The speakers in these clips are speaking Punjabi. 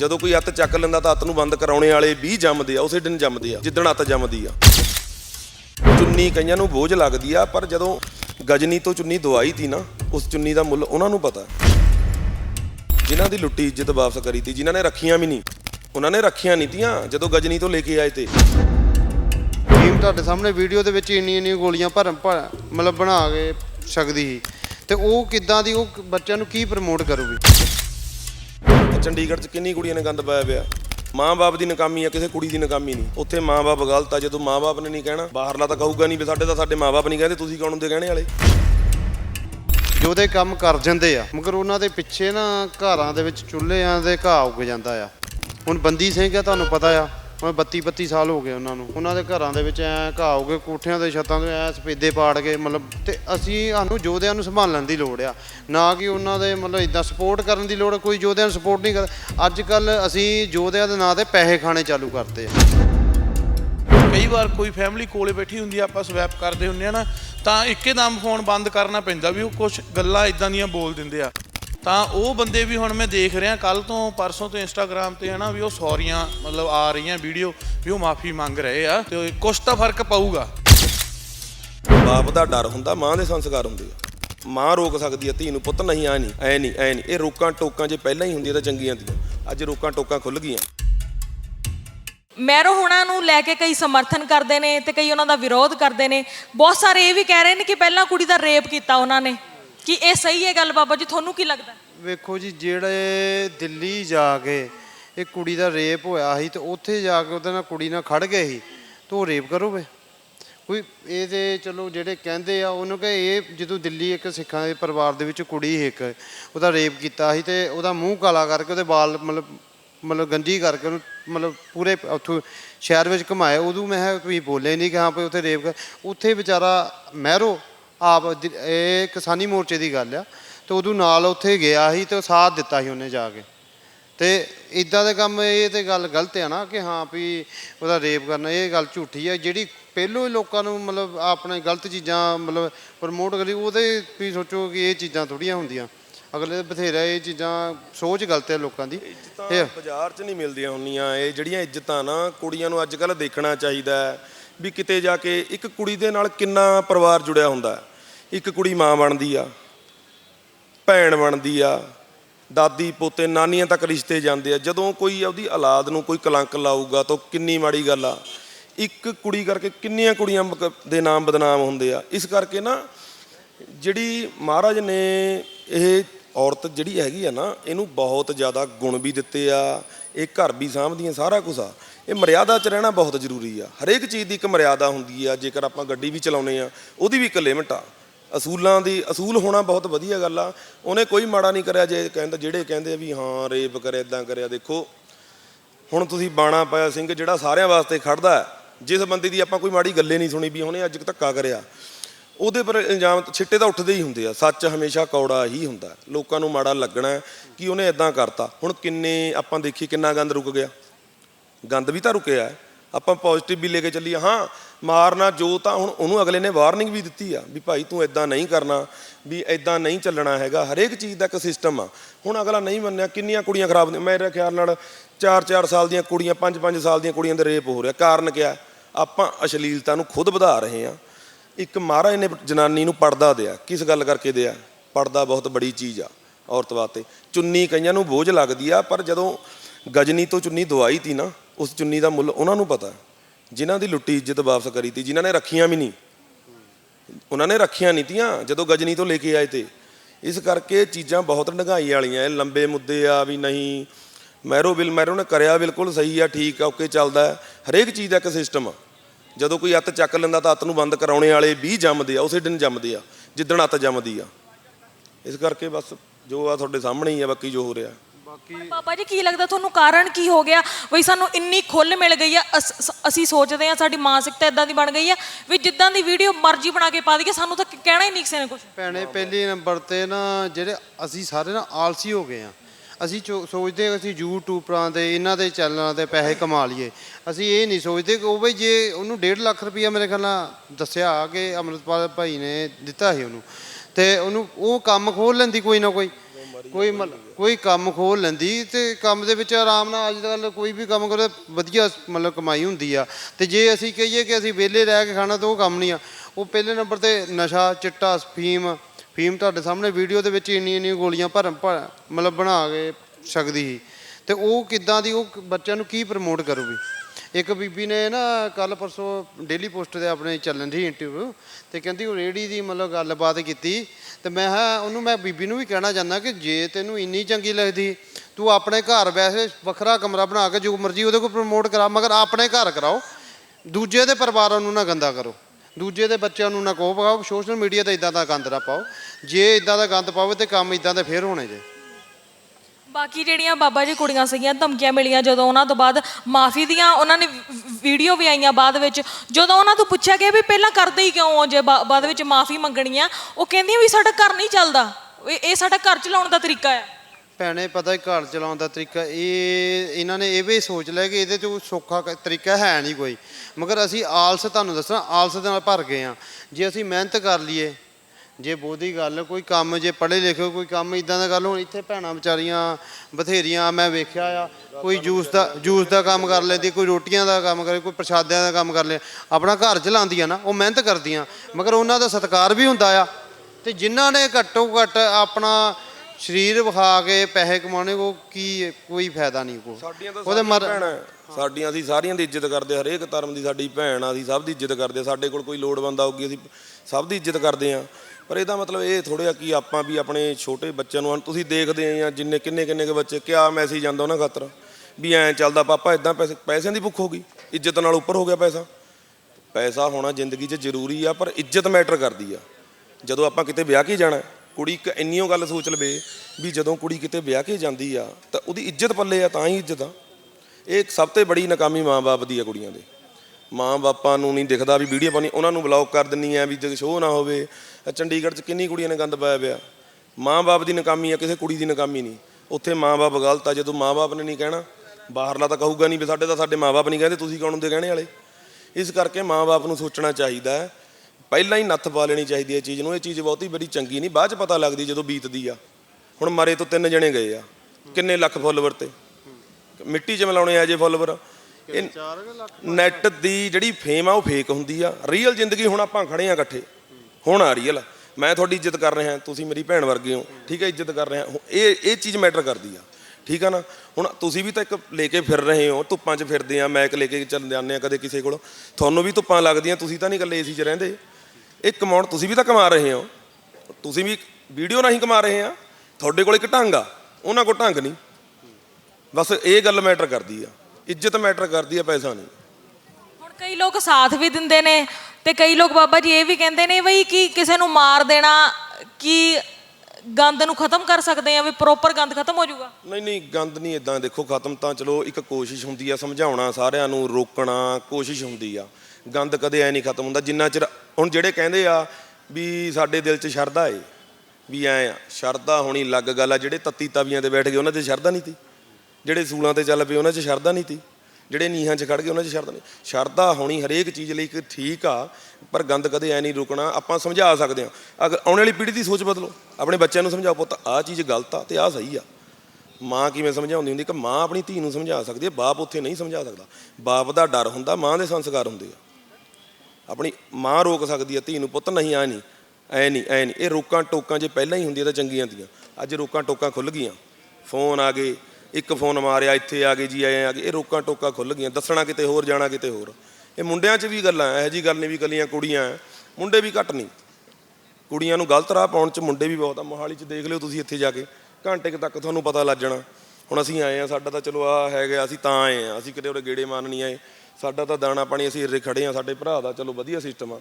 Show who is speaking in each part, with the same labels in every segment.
Speaker 1: ਜਦੋਂ ਕੋਈ ਅੱਤ ਚੱਕ ਲੈਂਦਾ ਤਾਂ ਅੱਤ ਨੂੰ ਬੰਦ ਕਰਾਉਣੇ ਵਾਲੇ 20 ਜੰਮਦੇ ਆ, ਉਸੇ ਦਿਨ ਜੰਮਦੇ ਆ, ਜਿੱਦਣ ਅੱਤ ਜੰਮਦੀ ਆ। ਚੁੰਨੀ ਕਈਆਂ ਨੂੰ ਬੋਝ ਲੱਗਦੀ ਆ, ਪਰ ਜਦੋਂ ਗਜਨੀ ਤੋਂ ਚੁੰਨੀ ਦਵਾਈ ਤੀ ਨਾ, ਉਸ ਚੁੰਨੀ ਦਾ ਮੁੱਲ ਉਹਨਾਂ ਨੂੰ ਪਤਾ। ਜਿਨ੍ਹਾਂ ਦੀ ਲੁੱਟੀ ਇੱਜ਼ਤ ਵਾਪਸ ਕਰੀ ਤੀ, ਜਿਨ੍ਹਾਂ ਨੇ ਰੱਖੀਆਂ ਵੀ ਨਹੀਂ, ਉਹਨਾਂ ਨੇ ਰੱਖੀਆਂ ਨਹੀਂ ਤੀਆਂ, ਜਦੋਂ ਗਜਨੀ ਤੋਂ ਲੈ ਕੇ ਆਏ ਤੇ।
Speaker 2: ਟੀਮ ਤੁਹਾਡੇ ਸਾਹਮਣੇ ਵੀਡੀਓ ਦੇ ਵਿੱਚ ਇੰਨੀ ਇੰਨੀ ਗੋਲੀਆਂ ਭਰਨ ਭਰ, ਮਤਲਬ ਬਣਾ ਕੇ ਸਕਦੀ ਸੀ। ਤੇ ਉਹ ਕਿੱਦਾਂ ਦੀ, ਉਹ ਬੱਚਿਆਂ ਨੂੰ ਕੀ ਪ੍ਰਮੋਟ ਕਰੂਗੀ?
Speaker 1: ਚੰਡੀਗੜ੍ਹ 'ਚ ਕਿੰਨੀ ਕੁੜੀਆਂ ਨੇ ਗੰਦ ਪਾਇਆ ਪਿਆ? ਮਾਂ-ਬਾਪ ਦੀ ਨਕਾਮੀ ਆ, ਕਿਸੇ ਕੁੜੀ ਦੀ ਨਕਾਮੀ ਨਹੀਂ। ਉੱਥੇ ਮਾਂ-ਬਾਪ ਗਲਤ ਆ, ਜਦੋਂ ਮਾਂ-ਬਾਪ ਨੇ ਨਹੀਂ ਕਹਿਣਾ, ਬਾਹਰਲਾ ਤਾਂ ਕਹੂਗਾ ਨਹੀਂ ਵੀ ਸਾਡੇ ਤਾਂ ਸਾਡੇ ਮਾਂ-ਬਾਪ ਨਹੀਂ ਕਹਿੰਦੇ, ਤੁਸੀਂ ਕੌਣ ਹੁੰਦੇ ਕਹਿਣੇ ਵਾਲੇ?
Speaker 2: ਜਿਹਦੇ ਕੰਮ ਕਰ ਜਾਂਦੇ ਆ, ਮਗਰ ਉਹਨਾਂ ਦੇ ਪਿੱਛੇ ਨਾ ਘਰਾਂ ਦੇ ਵਿੱਚ ਚੁੱਲ੍ਹਿਆਂ ਦੇ ਘਾਹ ਉੱਗ ਜਾਂਦਾ ਆ। ਹੁਣ ਬੰਦੀ ਸਿੰਘ ਆ, ਤੁਹਾਨੂੰ ਪਤਾ ਆ ਹੁਣ 32 32 ਸਾਲ ਹੋ ਗਏ ਉਹਨਾਂ ਨੂੰ। ਉਹਨਾਂ ਦੇ ਘਰਾਂ ਦੇ ਵਿੱਚ ਐ ਘਾਹ ਹੋ ਗਏ, ਕੋਠਿਆਂ ਦੇ ਛੱਤਾਂ ਤੇ ਐ ਸਪੇਦੇ ਪਾੜ ਗਏ ਮਤਲਬ ਤੇ ਅਸੀਂ ਸਾਨੂੰ ਯੋਧਿਆਂ ਨੂੰ ਸੰਭਾਲਣ ਦੀ ਲੋੜ ਆ। ਨਾ ਕਿ ਉਹਨਾਂ ਦੇ ਮਤਲਬ ਇਦਾਂ ਸਪੋਰਟ ਕਰਨ ਦੀ ਲੋੜ ਕੋਈ ਯੋਧਿਆਂ ਨੂੰ ਸਪੋਰਟ ਨਹੀਂ ਕਰ ਅੱਜ ਕੱਲ ਅਸੀਂ ਯੋਧਿਆਂ ਦੇ ਨਾਂ ਤੇ ਪੈਸੇ ਖਾਣੇ ਚਾਲੂ ਕਰਦੇ ਆ।
Speaker 3: ਕਈ ਵਾਰ ਕੋਈ ਫੈਮਿਲੀ ਕੋਲੇ ਬੈਠੀ ਹੁੰਦੀ ਆ, ਆਪਾਂ ਸਵੈਪ ਕਰਦੇ ਹੁੰਦੇ ਆ ਨਾ, ਤਾਂ ਇੱਕੇਦਮ ਫੋਨ ਬੰਦ ਕਰਨਾ ਪੈਂਦਾ ਵੀ ਉਹ ਕੁਝ ਗੱਲਾਂ ਇਦਾਂ ਦੀਆਂ ਬੋਲ ਦਿੰਦੇ ਆ। ਤਾਂ ਉਹ ਬੰਦੇ ਵੀ ਹੁਣ ਮੈਂ ਦੇਖ ਰਿਹਾ ਕੱਲ ਤੋਂ ਪਰਸੋਂ ਤੋਂ ਇੰਸਟਾਗ੍ਰam ਤੇ ਹਨਾ ਵੀ ਉਹ ਸੌਰੀਆਂ ਮਤਲਬ ਆ ਰਹੀਆਂ ਵੀਡੀਓ ਵੀ ਉਹ ਮਾਫੀ ਮੰਗ ਰਹੇ ਆ ਤੇ ਕੁਝ ਤਾਂ ਫ਼ਰਕ ਪਊਗਾ।
Speaker 1: ਬਾਪ ਦਾ ਡਰ ਹੁੰਦਾ ਮਾਂ ਦੇ ਸੰਸਕਾਰ ਹੁੰਦੇ ਆ। ਮਾਂ ਰੋਕ ਸਕਦੀ ਆ ਧੀ ਨੂੰ ਪੁੱਤ ਨਹੀਂ ਆ ਨਹੀਂ ਐ ਨਹੀਂ ਐ ਨਹੀਂ। ਇਹ ਰੋਕਾਂ ਟੋਕਾਂ ਜੇ ਪਹਿਲਾਂ ਹੀ ਹੁੰਦੀਆਂ ਤਾਂ ਚੰਗੀਆਂ ਤੀਆਂ ਅੱਜ ਰੋਕਾਂ ਟੋਕਾਂ ਖੁੱਲ ਗਈਆਂ।
Speaker 4: ਮੈਰੋ ਹੁਣਾਂ ਨੂੰ ਲੈ ਕੇ ਕਈ ਸਮਰਥਨ ਕਰਦੇ ਨੇ ਤੇ ਕਈ ਉਹਨਾਂ ਦਾ ਵਿਰੋਧ ਕਰਦੇ ਨੇ। ਬਹੁਤ ਸਾਰੇ ਇਹ ਵੀ ਕਹਿ ਰਹੇ ਨੇ ਕਿ ਪਹਿਲਾਂ ਕੁੜੀ ਦਾ ਰੇਪ ਕੀਤਾ ਉਹਨਾਂ ਨੇ। ਕਿ ਇਹ ਸਹੀ ਹੈ ਗੱਲ ਬਾਬਾ ਜੀ? ਤੁਹਾਨੂੰ ਕੀ ਲੱਗਦਾ?
Speaker 2: ਵੇਖੋ ਜੀ, ਜਿਹੜੇ ਦਿੱਲੀ ਜਾ ਕੇ ਇਹ ਕੁੜੀ ਦਾ ਰੇਪ ਹੋਇਆ ਸੀ ਤੇ ਉੱਥੇ ਜਾ ਕੇ ਉਹਦੇ ਨਾਲ ਕੁੜੀ ਨਾਲ ਖੜ ਗਏ ਸੀ, ਤੇ ਉਹ ਰੇਪ ਕਰੋਗੇ ਕੋਈ ਇਹ ਤੇ ਚਲੋ ਜਿਹੜੇ ਕਹਿੰਦੇ ਆ, ਉਹਨੂੰ ਕਿ ਇਹ ਜਦੋਂ ਦਿੱਲੀ ਇੱਕ ਸਿੱਖਾਂ ਦੇ ਪਰਿਵਾਰ ਦੇ ਵਿੱਚ ਕੁੜੀ ਸੀ ਇੱਕ, ਉਹਦਾ ਰੇਪ ਕੀਤਾ ਸੀ ਤੇ ਉਹਦਾ ਮੂੰਹ ਕਾਲਾ ਕਰਕੇ ਉਹਦੇ ਵਾਲ ਮਤਲਬ ਮਤਲਬ ਗੰਦੀ ਕਰਕੇ ਉਹਨੂੰ ਮਤਲਬ ਪੂਰੇ ਉੱਥੋਂ ਸ਼ਹਿਰ ਵਿੱਚ ਘੁਮਾਏ ਉਦੋਂ ਮੈਂ ਕਿਹਾ, ਤੁਸੀਂ ਬੋਲੇ ਨਹੀਂ ਕਿ ਹਾਂ ਭਈ ਉੱਥੇ ਰੇਪ ਕਰ ਉੱਥੇ ਵਿਚਾਰਾ ਮਹਿਰੋ ਆਪ ਦਿ- ਇਹ ਕਿਸਾਨੀ ਮੋਰਚੇ ਦੀ ਗੱਲ ਆ ਤੇ ਉਦੋਂ ਨਾਲ ਉੱਥੇ ਗਿਆ ਸੀ ਤੇ ਸਾਥ ਦਿੱਤਾ ਸੀ ਉਹਨੇ ਜਾ ਕੇ। ਤੇ ਇਦਾਂ ਦੇ ਕੰਮ ਇਹ ਤੇ ਗੱਲ ਗਲਤ ਆ ਨਾ ਕਿ ਹਾਂ ਵੀ ਉਹਦਾ ਰੇਪ ਕਰਨਾ ਇਹ ਗੱਲ ਝੂਠੀ ਆ। ਜਿਹੜੀ ਪਹਿਲੋਂ ਹੀ ਲੋਕਾਂ ਨੂੰ ਮਤਲਬ ਆਪਣੇ ਗਲਤ ਚੀਜ਼ਾਂ ਮਤਲਬ ਪ੍ਰਮੋਟ ਕਰੀ ਉਹਦੇ ਵੀ ਸੋਚੋ ਕਿ ਇਹ ਚੀਜ਼ਾਂ ਥੋੜੀਆਂ ਹੁੰਦੀਆਂ। ਅਗਲੇ ਬਥੇਰਾ ਇਹ ਚੀਜ਼ਾਂ ਸੋਚ ਗਲਤ ਹੈ ਲੋਕਾਂ ਦੀ।
Speaker 1: ਇੱਜ਼ਤਾਂ
Speaker 2: ਇਹ
Speaker 1: ਬਾਜ਼ਾਰ 'ਚ ਨਹੀਂ ਮਿਲਦੀਆਂ ਹੁੰਦੀਆਂ ਇਹ ਜਿਹੜੀਆਂ ਇੱਜ਼ਤਾਂ ਨਾ ਕੁੜੀਆਂ ਨੂੰ ਅੱਜ ਕੱਲ ਦੇਖਣਾ ਚਾਹੀਦਾ ਹੈ ਵੀ ਕਿਤੇ ਜਾ ਕੇ ਇੱਕ ਕੁੜੀ ਦੇ ਨਾਲ ਕਿੰਨਾ ਪਰਿਵਾਰ ਜੁੜਿਆ ਹੁੰਦਾ ਹੈ। ਇੱਕ ਕੁੜੀ ਮਾਂ ਬਣਦੀ ਆ, ਭੈਣ ਬਣਦੀ ਆ, ਦਾਦੀ, ਪੋਤੇ, ਨਾਨੀਆਂ ਤੱਕ ਰਿਸ਼ਤੇ ਜਾਂਦੇ ਆ। ਜਦੋਂ ਕੋਈ ਉਹਦੀ ਔਲਾਦ ਨੂੰ ਕੋਈ ਕਲੰਕ ਲਾਊਗਾ ਤਾਂ ਉਹ ਕਿੰਨੀ ਮਾੜੀ ਗੱਲ ਆ। ਇੱਕ ਕੁੜੀ ਕਰਕੇ ਕਿੰਨੀਆਂ ਕੁੜੀਆਂ ਮਕ- ਦੇ ਨਾਮ ਬਦਨਾਮ ਹੁੰਦੇ ਆ। ਇਸ ਕਰਕੇ ਨਾ ਜਿਹੜੀ ਮਹਾਰਾਜ ਨੇ ਇਹ ਔਰਤ ਜਿਹੜੀ ਹੈਗੀ ਆ ਨਾ, ਇਹਨੂੰ ਬਹੁਤ ਜ਼ਿਆਦਾ ਗੁਣ ਵੀ ਦਿੱਤੇ ਆ, ਇਹ ਘਰ ਵੀ ਸਾਂਭਦੀਆਂ ਸਾਰਾ ਕੁਝ ਆ। ਇਹ ਮਰਿਆਦਾ 'ਚ ਰਹਿਣਾ ਬਹੁਤ ਜ਼ਰੂਰੀ ਆ। ਹਰੇਕ ਚੀਜ਼ ਦੀ ਇੱਕ ਮਰਿਆਦਾ ਹੁੰਦੀ ਆ, ਜੇਕਰ ਆਪਾਂ ਗੱਡੀ ਵੀ ਚਲਾਉਨੇ ਆ, ਉਹਦੀ ਵੀ ਇੱਕ ਲਿਮਟ ਆ। ਅਸੂਲਾਂ ਦੀ ਅਸੂਲ ਹੋਣਾ ਬਹੁਤ ਵਧੀਆ ਗੱਲ ਆ। ਉਹਨੇ ਕੋਈ ਮਾੜਾ ਨਹੀਂ ਕਰਿਆ ਜੇ ਕਹਿੰਦਾ ਜਿਹੜੇ ਕਹਿੰਦੇ ਵੀ ਹਾਂ ਰੇਪ ਕਰਿਆ ਇਦਾਂ ਕਰਿਆ ਦੇਖੋ। ਹੁਣ ਤੁਸੀਂ ਬਾਣਾ ਪਾਇਆ ਸਿੰਘ ਜਿਹੜਾ ਸਾਰਿਆਂ ਵਾਸਤੇ ਖੜਦਾ ਹੈ, ਜਿਸ ਬੰਦੇ ਦੀ ਆਪਾਂ ਕੋਈ ਮਾੜੀ ਗੱਲੇ ਨਹੀਂ ਸੁਣੀ ਵੀ ਉਹਨੇ ਅੱਜ ਧੱਕਾ ਕਰਿਆ। ਉਹਦੇ ਪਰ ਇਲਜ਼ਾਮ ਛਿੱਟੇ ਤਾਂ ਉੱਠਦੇ ਹੀ ਹੁੰਦੇ ਆ। ਸੱਚ ਹਮੇਸ਼ਾ ਕੌੜਾ ਹੀ ਹੁੰਦਾ ਲੋਕਾਂ ਨੂੰ ਮਾੜਾ ਲੱਗਣਾ ਕਿ ਉਹਨੇ ਇਦਾਂ ਕਰਤਾ। ਹੁਣ ਕਿੰਨੇ ਆਪਾਂ ਦੇਖੀ ਕਿੰਨਾ ਗੰਦ ਰੁਕ ਗਿਆ। ਗੰਦ ਵੀ ਤਾਂ ਰੁਕਿਆ ਹੈ। ਆਪਾਂ ਪੋਜ਼ਿਟਿਵ ਵੀ ਲੈ ਕੇ ਚੱਲੀਏ, ਹਾਂ, ਮਾਰਨਾ ਜੋ ਤਾਂ ਹੁਣ ਉਹਨੂੰ ਅਗਲੇ ਨੇ ਵਾਰਨਿੰਗ ਵੀ ਦਿੱਤੀ ਆ ਵੀ ਭਾਈ ਤੂੰ ਇਦਾਂ ਨਹੀਂ ਕਰਨਾ, ਵੀ ਇਦਾਂ ਨਹੀਂ ਚੱਲਣਾ ਹੈਗਾ, ਹਰੇਕ ਚੀਜ਼ ਦਾ ਇੱਕ ਸਿਸਟਮ ਆ। ਹੁਣ ਅਗਲਾ ਨਹੀਂ ਮੰਨਿਆ ਕਿੰਨੀਆਂ ਕੁੜੀਆਂ ਖਰਾਬ ਹੁੰਦੀਆਂ ਮੇਰੇ ਖਿਆਲ ਨਾਲ 4-4 ਸਾਲ ਦੀਆਂ ਕੁੜੀਆਂ 5-5 ਸਾਲ ਦੀਆਂ ਕੁੜੀਆਂ ਦੇ ਰੇਪ ਹੋ ਰਿਹਾ। ਕਾਰਨ ਕਿਆ? ਆਪਾਂ ਅਸ਼ਲੀਲਤਾ ਨੂੰ ਖੁਦ ਵਧਾ ਰਹੇ ਹਾਂ। ਇੱਕ ਮਹਾਰਾਜ ਨੇ ਜਨਾਨੀ ਨੂੰ ਪਰਦਾ ਦਿਆ, ਕਿਸ ਗੱਲ ਕਰਕੇ ਦਿਆ? ਪਰਦਾ ਬਹੁਤ ਬੜੀ ਚੀਜ਼ ਆ, ਔਰਤ ਵਾਸਤੇ। ਚੁੰਨੀ ਕਈਆਂ ਨੂੰ ਬੋਝ ਲੱਗਦੀ ਆ, ਪਰ ਜਦੋਂ ਗਜਨੀ ਤੋਂ ਚੁੰਨੀ ਦਵਾਈ ਤੀ ਨਾ ਉਸ ਚੁੰਨੀ ਦਾ ਮੁੱਲ ਉਹਨਾਂ ਨੂੰ ਪਤਾ, ਜਿਨ੍ਹਾਂ ਦੀ ਲੁੱਟੀ ਇੱਜ਼ਤ ਵਾਪਸ ਕਰੀ ਤੀ, ਜਿਨ੍ਹਾਂ ਨੇ ਰੱਖੀਆਂ ਵੀ ਨਹੀਂ। ਉਹਨਾਂ ਨੇ ਰੱਖੀਆਂ ਨਹੀਂ ਤੀਆਂ, ਜਦੋਂ ਗਜਨੀ ਤੋਂ ਲੈ ਕੇ ਆਏ ਤੇ। ਇਸ ਕਰਕੇ ਚੀਜ਼ਾਂ ਬਹੁਤ ਢੰਗਾਈ ਵਾਲੀਆਂ, ਇਹ ਲੰਬੇ ਮੁੱਦੇ ਆ ਵੀ ਨਹੀਂ, ਮੈਰੋ ਬਿਲ, ਮੈਰੋ ਨੇ ਕਰਿਆ ਬਿਲਕੁਲ ਸਹੀ ਆ, ਠੀਕ ਆ, ਓਕੇ ਚੱਲਦਾ ਹਰੇਕ ਚੀਜ਼ ਦਾ ਇੱਕ ਸਿਸਟਮ ਆ। ਜਦੋਂ ਕੋਈ ਅੱਤ ਚੱਕ ਲੈਂਦਾ ਤਾਂ ਅੱਤ ਨੂੰ ਬੰਦ ਕਰਾਉਣੇ ਵਾਲੇ 20 ਜੰਮਦੇ ਆ, ਉਸੇ ਦਿਨ ਜੰਮਦੇ ਆ, ਜਿੱਦਣ ਅੱਤ ਜੰਮਦੀ ਆ। ਇਸ ਕਰਕੇ ਬਸ ਜੋ ਆ ਤੁਹਾਡੇ ਸਾਹਮਣੇ ਹੀ ਆ, ਬਾਕੀ ਜੋ ਹੋ ਰਿਹਾ।
Speaker 4: ਪਰ ਬਾਬਾ ਜੀ ਕੀ ਲੱਗਦਾ ਤੁਹਾਨੂੰ ਕਾਰਨ ਕੀ ਹੋ ਗਿਆ? ਵੀ ਸਾਨੂੰ ਇੰਨੀ ਖੁੱਲ ਮਿਲ ਗਈ ਆ ਅਸ- ਸ- ਅਸੀਂ ਸੋਚਦੇ ਆ ਸਾਡੀ ਮਾਨਸਿਕਤਾ ਇਦਾਂ ਦੀ ਬਣ ਗਈ ਆ ਵੀ ਜਿੱਦਾਂ ਦੀ ਵੀਡੀਓ ਮਰਜ਼ੀ ਬਣਾ ਕੇ ਪਾ ਦਈਏ ਸਾਨੂੰ ਤਾਂ ਕਹਿਣਾ ਹੀ ਨਹੀਂ ਕਿਸੇ ਨੇ ਕੁਝ
Speaker 2: ਭੈਣੇ ਪਹਿਲੇ ਨੰਬਰ ਤੇ ਨਾ ਜਿਹੜੇ ਅਸੀਂ ਸਾਰੇ ਨਾ ਆਲਸੀ ਹੋ ਗਏ ਆ। ਅਸੀਂ ਚੋ- ਸੋਚਦੇ ਹਾਂ ਅਸੀਂ ਯੂਟਿਊਬਰਾਂ ਤੇ ਇਹਨਾਂ ਦੇ ਚੈਨਲਾਂ ਤੇ ਪੈਸੇ ਕਮਾ ਲਈਏ। ਅਸੀਂ ਇਹ ਨਹੀਂ ਸੋਚਦੇ ਕਿ ਉਹ ਬਈ ਜੇ ਉਹਨੂੰ 1.5 ਲੱਖ ਰੁਪਈਆ ਮੇਰੇ ਖਿਆਲ ਨਾਲ ਦੱਸਿਆ ਕਿ ਅਮਰਤਪਾਲ ਭਾਈ ਨੇ ਦਿੱਤਾ ਸੀ ਉਹਨੂੰ। ਤੇ ਉਹਨੂੰ ਉਹ ਕੰਮ ਖੋਲ ਲੈਂਦੀ ਕੋਈ ਨਾ ਕੋਈ। ਕੋਈ ਮਤਲਬ ਕੋਈ ਕੰਮ ਖੋਲ ਲੈਂਦੀ ਤੇ ਕੰਮ ਦੇ ਵਿੱਚ ਆਰਾਮ ਨਾਲ ਅੱਜ ਕੱਲ ਕੋਈ ਵੀ ਕੰਮ ਕਰੋ, ਵਧੀਆ ਮਤਲਬ ਕਮਾਈ ਹੁੰਦੀ ਆ। ਤੇ ਜੇ ਅਸੀਂ ਕਹੀਏ ਕਿ ਅਸੀਂ ਵਿਹਲੇ ਰਹਿ ਕੇ ਖਾਣਾ ਤਾਂ ਉਹ ਕੰਮ ਨਹੀਂ ਆ। ਉਹ ਪਹਿਲੇ ਨੰਬਰ ਤੇ ਨਸ਼ਾ, ਚਿੱਟਾ ਫੀਮ ਫੀਮ ਤੁਹਾਡੇ ਸਾਹਮਣੇ ਵੀਡੀਓ ਦੇ ਵਿੱਚ ਇੰਨੀ ਇੰਨੀ ਗੋਲੀਆਂ ਭਰ ਭਰ- ਮਤਲਬ ਬਣਾ ਕੇ ਸਕਦੀ ਸੀ। ਤੇ ਉਹ ਕਿੱਦਾਂ ਦੀ ਉਹ ਬੱਚਿਆਂ ਨੂੰ ਕੀ ਪ੍ਰਮੋਟ ਕਰੂਗੀ? ਇੱਕ ਬੀਬੀ ਨੇ ਨਾ ਕੱਲ ਪਰਸੋਂ ਡੇਲੀ ਪੋਸਟ ਤੇ ਆਪਣੇ ਚੱਲਣ ਦੀ ਇੰਟਰਵਿਊ ਤੇ ਕਹਿੰਦੀ ਉਹ ਰੇੜੀ ਦੀ ਮਤਲਬ ਗੱਲਬਾਤ ਕੀਤੀ ਤੇ ਮੈਂ ਹਾਂ ਉਹਨੂੰ ਮੈਂ ਬੀਬੀ ਨੂੰ ਵੀ ਕਹਿਣਾ ਚਾਹੁੰਦਾ ਕਿ ਜੇ ਤੈਨੂੰ ਇੰਨੀ ਚੰਗੀ ਲੱਗਦੀ, ਤੂੰ ਆਪਣੇ ਘਰ ਵੈਸੇ ਵੱਖਰਾ ਕਮਰਾ ਬਣਾ ਕੇ ਜੋ ਮਰਜ਼ੀ ਉਹਦੇ ਕੋਲ ਪ੍ਰਮੋਟ ਕਰਾ, ਮਗਰ ਆਪਣੇ ਘਰ ਕਰਾਓ, ਦੂਜੇ ਦੇ ਪਰਿਵਾਰਾਂ ਨੂੰ ਨਾ ਗੰਦਾ ਕਰੋ, ਦੂਜੇ ਦੇ ਬੱਚਿਆਂ ਨੂੰ ਨਾ ਕਹੋ ਪਾਓ, ਸੋਸ਼ਲ ਮੀਡੀਆ ਤੇ ਇਦਾਂ ਦਾ ਗੰਦ ਨਾ ਪਾਓ, ਜੇ ਇਦਾਂ ਦਾ ਗੰਦ ਪਾਓ ਤੇ ਕੰਮ ਇਦਾਂ ਦੇ ਫੇਰ ਹੋਣੇ ਜੇ।
Speaker 4: ਬਾਕੀ ਜਿਹੜੀਆਂ ਬਾਬਾ ਜੀ ਕੁੜੀਆਂ ਸੀਗੀਆਂ, ਧਮਕੀਆਂ ਮਿਲੀਆਂ ਜਦੋਂ ਉਹਨਾਂ ਤੋਂ ਬਾਅਦ ਮਾਫੀ ਦੀਆਂ, ਉਹਨਾਂ ਨੇ ਵੀਡੀਓ ਵੀ ਆਈਆਂ ਬਾਅਦ ਵਿੱਚ। ਜਦੋਂ ਉਹਨਾਂ ਤੋਂ ਪੁੱਛਿਆ ਗਿਆ ਵੀ ਪਹਿਲਾਂ ਕਰਦੇ ਹੀ ਕਿਉਂ ਹੋ ਜੇ ਬਾਅਦ ਵਿੱਚ ਮਾਫੀ ਮੰਗਣੀ ਆ ਉਹ ਕਹਿੰਦੀਆਂ ਵੀ ਸਾਡਾ ਘਰ ਨਹੀਂ ਚੱਲਦਾ। ਇਹ ਸਾਡਾ ਘਰ ਚਲਾਉਣ ਦਾ ਤਰੀਕਾ ਆ
Speaker 2: ਭੈਣੇ, ਪਤਾ ਹੀ ਘਰ ਚਲਾਉਣ ਦਾ ਤਰੀਕਾ? ਇਹ, ਇਹਨਾਂ ਨੇ ਇਹ ਵੀ ਸੋਚ ਲਿਆ ਕਿ ਇਹਦੇ ਤੋਂ ਸੌਖਾ ਤਰੀਕਾ ਹੈ ਨਹੀਂ ਕੋਈ। ਮਗਰ ਅਸੀਂ ਆਲਸ ਤੁਹਾਨੂੰ ਦੱਸਣਾ ਆਲਸ ਦੇ ਨਾਲ ਭਰ ਗਏ ਆ ਜੇ ਅਸੀਂ ਮਿਹਨਤ ਕਰ ਲਈਏ ਜੇ ਬੋਧੀ ਗੱਲ ਕੋਈ ਕੰਮ ਜੇ ਪੜ੍ਹੇ ਲਿਖੇ ਕੋਈ ਕੰਮ ਇਦਾਂ ਦਾ ਗੱਲ ਹੁਣ ਇੱਥੇ ਭੈਣਾਂ ਵਿਚਾਰੀਆਂ ਬਥੇਰੀਆਂ ਮੈਂ ਵੇਖਿਆ ਆ ਕੋਈ ਜੂਸ ਦਾ ਜੂਸ ਦਾ ਕੰਮ ਕਰ ਲੈਂਦੀ ਕੋਈ ਰੋਟੀਆਂ ਦਾ ਕੰਮ ਕਰੇ ਕੋਈ ਪ੍ਰਸ਼ਾਦਿਆਂ ਦਾ ਕੰਮ ਕਰ ਲਿਆ ਆਪਣਾ ਘਰ ਚਲਾਉਂਦੀਆਂ ਨਾ ਉਹ ਮਿਹਨਤ ਕਰਦੀਆਂ ਮਗਰ ਉਹਨਾਂ ਦਾ ਸਤਿਕਾਰ ਵੀ ਹੁੰਦਾ ਆ ਤੇ ਜਿਨ੍ਹਾਂ ਨੇ ਘੱਟੋ ਘੱਟ ਆਪਣਾ ਸਰੀਰ ਵਿਖਾ ਕੇ ਪੈਸੇ ਕਮਾਉਣੇ ਉਹ ਕੀ ਕੋਈ ਫਾਇਦਾ ਨਹੀਂ ਕੋ ਉਹਦੇ ਮਰ।
Speaker 1: ਸਾਡੀਆਂ ਅਸੀਂ ਸਾਰੀਆਂ ਦੀ ਇੱਜ਼ਤ ਕਰਦੇ ਹਰੇਕ ਧਰਮ ਦੀ ਸਾਡੀ ਭੈਣ ਆ ਅਸੀਂ ਸਭ ਦੀ ਇੱਜ਼ਤ ਕਰਦੇ। ਸਾਡੇ ਕੋਲ ਕੋਈ ਲੋੜਵੰਦ ਆਊਗੀ ਅਸੀਂ ਸਭ ਦੀ ਇੱਜ਼ਤ ਕਰਦੇ ਆ ਪਰ ਇਹਦਾ ਮਤਲਬ ਇਹ ਥੋੜ੍ਹਾ ਕਿ ਆਪਾਂ ਵੀ ਆਪਣੇ ਛੋਟੇ ਬੱਚਿਆਂ ਨੂੰ ਹੁਣ ਤੁਸੀਂ ਦੇਖਦੇ ਆ ਜਿੰਨੇ ਕਿੰਨੇ ਕਿੰਨੇ ਕੇ ਬੱਚੇ, ਕਿਆ ਮੈਸੇਜ ਜਾਂਦਾ ਉਹਨਾਂ ਖਾਤਰ? ਵੀ ਐਂ ਚੱਲਦਾ ਪਾਪਾ ਇਦਾਂ ਪੈਸੇ, ਪੈਸਿਆਂ ਦੀ ਭੁੱਖ ਹੋ ਗਈ, ਇੱਜ਼ਤ ਨਾਲ ਉੱਪਰ ਹੋ ਗਿਆ ਪੈਸਾ। ਪੈਸਾ ਹੋਣਾ ਜ਼ਿੰਦਗੀ 'ਚ ਜ਼ਰੂਰੀ ਆ, ਪਰ ਇੱਜ਼ਤ ਮੈਟਰ ਕਰਦੀ ਆ। ਜਦੋਂ ਆਪਾਂ ਕਿਤੇ ਵਿਆਹ ਕੇ ਜਾਣਾ, ਕੁੜੀ ਇੱਕ ਇੰਨੀਓ ਗੱਲ ਸੋਚ ਲਵੇ ਵੀ ਜਦੋਂ ਕੁੜੀ ਕਿਤੇ ਵਿਆਹ ਕੇ ਜਾਂਦੀ ਆ, ਤਾਂ ਉਹਦੀ ਇੱਜ਼ਤ ਪੱਲੇ ਆ, ਤਾਂ ਹੀ ਇੱਜ਼ਤ ਆ। ਇਹ ਸਭ ਤੋਂ ਬੜੀ ਨਾਕਾਮੀ ਮਾਂ-ਬਾਪ ਦੀ ਆ ਕੁੜੀਆਂ ਦੇ। ਮਾਂ-ਬਾਪਾਂ ਨੂੰ ਨਹੀਂ ਦਿਖਦਾ ਵੀ ਵੀਡੀਓ ਪਾਉਣੀ ਉਹਨਾਂ ਨੂੰ ਬਲੌਕ ਕਰ ਦਿੰਨੀ ਆ ਵੀ ਜੇ ਸ਼ੋਅ ਨਾ ਹੋਵੇ ਚੰਡੀਗੜ੍ਹ 'ਚ ਕਿੰਨੀ ਕੁੜੀਆਂ ਨੇ ਗੰਦ ਪਾਇਆ ਪਿਆ। ਮਾਂ-ਬਾਪ ਦੀ ਨਾਕਾਮੀ ਆ, ਕਿਸੇ ਕੁੜੀ ਦੀ ਨਾਕਾਮੀ ਨਹੀਂ। ਉੱਥੇ ਮਾਂ-ਬਾਪ ਗਲਤ ਆ, ਜਦੋਂ ਮਾਂ-ਬਾਪ ਨੇ ਨਹੀਂ ਕਹਿਣਾ, ਬਾਹਰਲਾ ਤਾਂ ਕਹੂਗਾ ਨਹੀਂ ਵੀ ਸਾਡੇ ਤਾਂ ਸਾਡੇ ਮਾਂ-ਬਾਪ ਨਹੀਂ ਕਹਿੰਦੇ, ਤੁਸੀਂ ਕੌਣ ਹੁੰਦੇ ਕਹਿਣੇ ਵਾਲੇ? ਇਸ ਕਰਕੇ ਮਾਂ-ਬਾਪ ਨੂੰ ਸੋਚਣਾ ਚਾਹੀਦਾ ਹੈ। ਪਹਿਲਾਂ ਹੀ ਨੱਥ ਪਾ ਲੈਣੀ ਚਾਹੀਦੀ ਹੈ ਇਹ ਚੀਜ਼ ਨੂੰ, ਇਹ ਚੀਜ਼ ਬਹੁਤੀ ਬੜੀ ਚੰਗੀ ਨਹੀਂ, ਬਾਅਦ ਚ ਪਤਾ ਲੱਗਦੀ ਜਦੋਂ ਬੀਤਦੀ ਆ। ਹੁਣ ਮਰੇ ਤੋਂ ਤਿੰਨ ਜਣੇ ਗਏ ਆ, ਕਿੰਨੇ ਲੱਖ ਫੋਲੋਵਰ ਤੇ? ਮਿੱਟੀ 'ਚ ਮਿਲਾਉਣੇ ਆ ਜੇ ਫੋਲੋਵਰ ਨੈਟ ਦੀ ਜਿਹੜੀ ਫੇਮ ਆ ਉਹ ਫੇਕ ਹੁੰਦੀ ਆ। ਰੀਅਲ ਜ਼ਿੰਦਗੀ ਹੁਣ ਆਪਾਂ ਖੜੇ ਆ ਇਕੱਠੇ। ਹੁਣ ਆ ਰੀਅਲ ਮੈਂ ਤੁਹਾਡੀ ਇੱਜ਼ਤ ਕਰ ਰਿਹਾ ਤੁਸੀਂ ਮੇਰੀ ਭੈਣ ਵਰਗੇ ਹੋ। ਠੀਕ ਹੈ ਇੱਜ਼ਤ ਕਰ ਰਿਹਾ। ਇਹ ਇਹ ਚੀਜ਼ ਮੈਟਰ ਕਰਦੀ ਆ। ਠੀਕ ਆ ਨਾ? ਹੁਣ ਤੁਸੀਂ ਵੀ ਤਾਂ ਇੱਕ ਲੈ ਕੇ ਫਿਰ ਰਹੇ ਹੋ ਧੁੱਪਾਂ 'ਚ ਫਿਰਦੇ ਆ ਮੈਕ ਲੈ ਕੇ ਚੱਲ ਜਾਂਦੇ ਆ ਕਦੇ ਕਿਸੇ ਕੋਲ। ਤੁਹਾਨੂੰ ਵੀ ਧੁੱਪਾਂ ਲੱਗਦੀਆਂ ਤੁਸੀਂ ਤਾਂ ਨਹੀਂ ਇਕੱਲੇ ਏਸੀ 'ਚ ਰਹਿੰਦੇ। ਇਹ ਕਮਾਉਣ ਤੁਸੀਂ ਵੀ ਤਾਂ ਕਮਾ ਰਹੇ ਹੋ। ਤੁਸੀਂ ਵੀ ਵੀਡੀਓ ਰਾਹੀਂ ਕਮਾ ਰਹੇ ਆ। ਤੁਹਾਡੇ ਕੋਲ ਇੱਕ ਢੰਗ ਆ ਉਹਨਾਂ ਕੋਲ ਢੰਗ ਨਹੀਂ। ਬਸ ਇਹ ਗੱਲ ਮੈਟਰ ਕਰਦੀ ਆ। ਇੱਜ਼ਤ ਮੈਟਰ ਕਰਦੀ ਆ ਪੈਸਾ ਨਹੀਂ।
Speaker 4: ਹੁਣ ਕਈ ਲੋਕ ਸਾਥ ਵੀ ਦਿੰਦੇ ਨੇ ਤੇ ਕਈ ਲੋਕ ਬਾਬਾ ਜੀ ਇਹ ਵੀ ਕਹਿੰਦੇ ਨੇ ਬਈ ਕਿ ਕਿਸੇ ਨੂੰ ਮਾਰ ਦੇਣਾ ਕਿ ਗੰਦ ਨੂੰ ਖਤਮ ਕਰ ਸਕਦੇ ਆ ਵੀ ਪ੍ਰੋਪਰ ਗੰਦ ਖਤਮ ਹੋ ਜਾਊਗਾ।
Speaker 1: ਨਹੀਂ ਨਹੀਂ ਗੰਦ ਨਹੀਂ ਇਦਾਂ ਦੇਖੋ ਖਤਮ ਤਾਂ ਚਲੋ ਇੱਕ ਕੋਸ਼ਿਸ਼ ਹੁੰਦੀ ਆ ਸਮਝਾਉਣਾ ਸਾਰਿਆਂ ਨੂੰ ਰੋਕਣਾ ਕੋਸ਼ਿਸ਼ ਹੁੰਦੀ ਆ। ਗੰਦ ਕਦੇ ਐ ਨਹੀਂ ਖਤਮ ਹੁੰਦਾ ਜਿੰਨਾ ਚਿਰ ਹੁਣ ਜਿਹੜੇ ਕਹਿੰਦੇ ਆ ਵੀ ਸਾਡੇ ਦਿਲ 'ਚ ਸ਼ਰਧਾ ਏ ਵੀ ਐ ਆ ਸ਼ਰਧਾ ਹੋਣੀ ਲੱਗ ਗੱਲ ਆ ਜਿਹੜੇ ਤੱਤੀ ਤਵੀਆਂ ਤੇ ਬੈਠ ਗਏ ਉਹਨਾਂ 'ਚ ਸ਼ਰਧਾ ਨਹੀਂ ਤੀ। ਜਿਹੜੇ ਸੂਲਾਂ ਤੇ ਚੱਲ ਪਏ, ਉਹਨਾਂ 'ਚ ਸ਼ਰਧਾ ਨਹੀਂ ਤੀ। ਜਿਹੜੇ ਨੀਹਾਂ 'ਚ ਖੜ ਗਏ, ਉਹਨਾਂ 'ਚ ਸ਼ਰਧਾ ਨਹੀਂ। ਸ਼ਰਧਾ ਹੋਣੀ ਹਰੇਕ ਚੀਜ਼ ਲਈ ਇੱਕ ਠੀਕ ਆ, ਪਰ ਗੰਦ ਕਦੇ ਐ ਨਹੀਂ ਰੁਕਣਾ। ਆਪਾਂ ਸਮਝਾ ਸਕਦੇ ਹਾਂ। ਅਗਰ ਆਉਣ ਵਾਲੀ ਪੀੜ੍ਹੀ ਦੀ ਸੋਚ ਬਦਲੋ। ਆਪਣੇ ਬੱਚਿਆਂ ਨੂੰ ਸਮਝਾਓ, ਪੁੱਤ, ਆਹ ਚੀਜ਼ ਗਲਤ ਆ ਤੇ ਆਹ ਸਹੀ ਆ। ਮਾਂ ਕਿਵੇਂ ਸਮਝਾਉਂਦੀ ਹੁੰਦੀ? ਕਿ ਮਾਂ ਆਪਣੀ ਧੀ ਨੂੰ ਸਮਝਾ ਸਕਦੀ ਹੈ, ਬਾਪ ਉੱਥੇ ਨਹੀਂ ਸਮਝਾ ਸਕਦਾ। ਬਾਪ ਦਾ ਡਰ ਹੁੰਦਾ, ਮਾਂ ਦੇ ਸੰਸਕਾਰ ਹੁੰਦੇ ਆ। ਆਪਣੀ ਮਾਂ ਰੋਕ ਸਕਦੀ ਹੈ ਧੀ ਨੂੰ, ਪੁੱਤ, ਨਹੀਂ ਆ ਨਹੀਂ, ਐ ਨਹੀਂ ਐ ਨਹੀਂ। ਇਹ ਰੋਕਾਂ ਟੋਕਾਂ ਜੇ ਪਹਿਲਾਂ ਹੀ ਹੁੰਦੀਆਂ ਤਾਂ ਚੰਗੀਆਂ ਤੀਆਂ ਅੱਜ ਰੋਕਾਂ ਟੋਕਾਂ ਖੁੱਲ ਗਈਆਂ। ਫੋਨ ਆ ਗਏ ਇੱਕ ਫੋਨ ਮਾਰਿਆ, ਇੱਥੇ ਆ ਗਏ ਜੀ, ਐ ਆ ਗਏ। ਇਹ ਰੋਕਾਂ ਟੋਕਾਂ ਖੁੱਲ ਗਈਆਂ, ਦੱਸਣਾ ਕਿਤੇ ਹੋਰ, ਜਾਣਾ ਕਿਤੇ ਹੋਰ। ਇਹ ਮੁੰਡਿਆਂ 'ਚ ਵੀ ਗੱਲਾਂ, ਇਹੋ ਜੀ ਗੱਲ ਨਹੀਂ ਵੀ ਕੱਲੀਆਂ ਕੁੜੀਆਂ ਮੁੰਡੇ ਵੀ ਘੱਟ ਨਹੀਂ ਕੁੜੀਆਂ ਨੂੰ ਗਲਤ ਰਾਹ ਪਾਉਣ 'ਚ ਮੁੰਡੇ ਵੀ ਬਹੁਤ ਆ। ਮੋਹਾਲੀ 'ਚ ਦੇਖ ਲਿਓ ਤੁਸੀਂ ਇੱਥੇ ਜਾ ਕੇ। ਘੰਟੇ ਕੁ ਤੱਕ ਤੁਹਾਨੂੰ ਪਤਾ ਲੱਗ ਜਾਣਾ। ਹੁਣ ਅਸੀਂ ਆਏ ਆ, ਸਾਡਾ ਤਾਂ ਚਲੋ ਆ ਹੈਗਾ, ਅਸੀਂ ਤਾਂ ਆਏ ਆ। ਅਸੀਂ ਕਿਤੇ ਉਰੇ ਗੇੜੇ ਮਾਰਨ ਨਹੀਂ ਆਏ। ਸਾਡਾ ਤਾਂ ਦਾਣਾ ਪਾਣੀ ਅਸੀਂ ਇੱਥੇ ਖੜੇ ਆ, ਸਾਡੇ ਭਰਾ ਦਾ ਚਲੋ ਵਧੀਆ ਸਿਸਟਮ ਆ।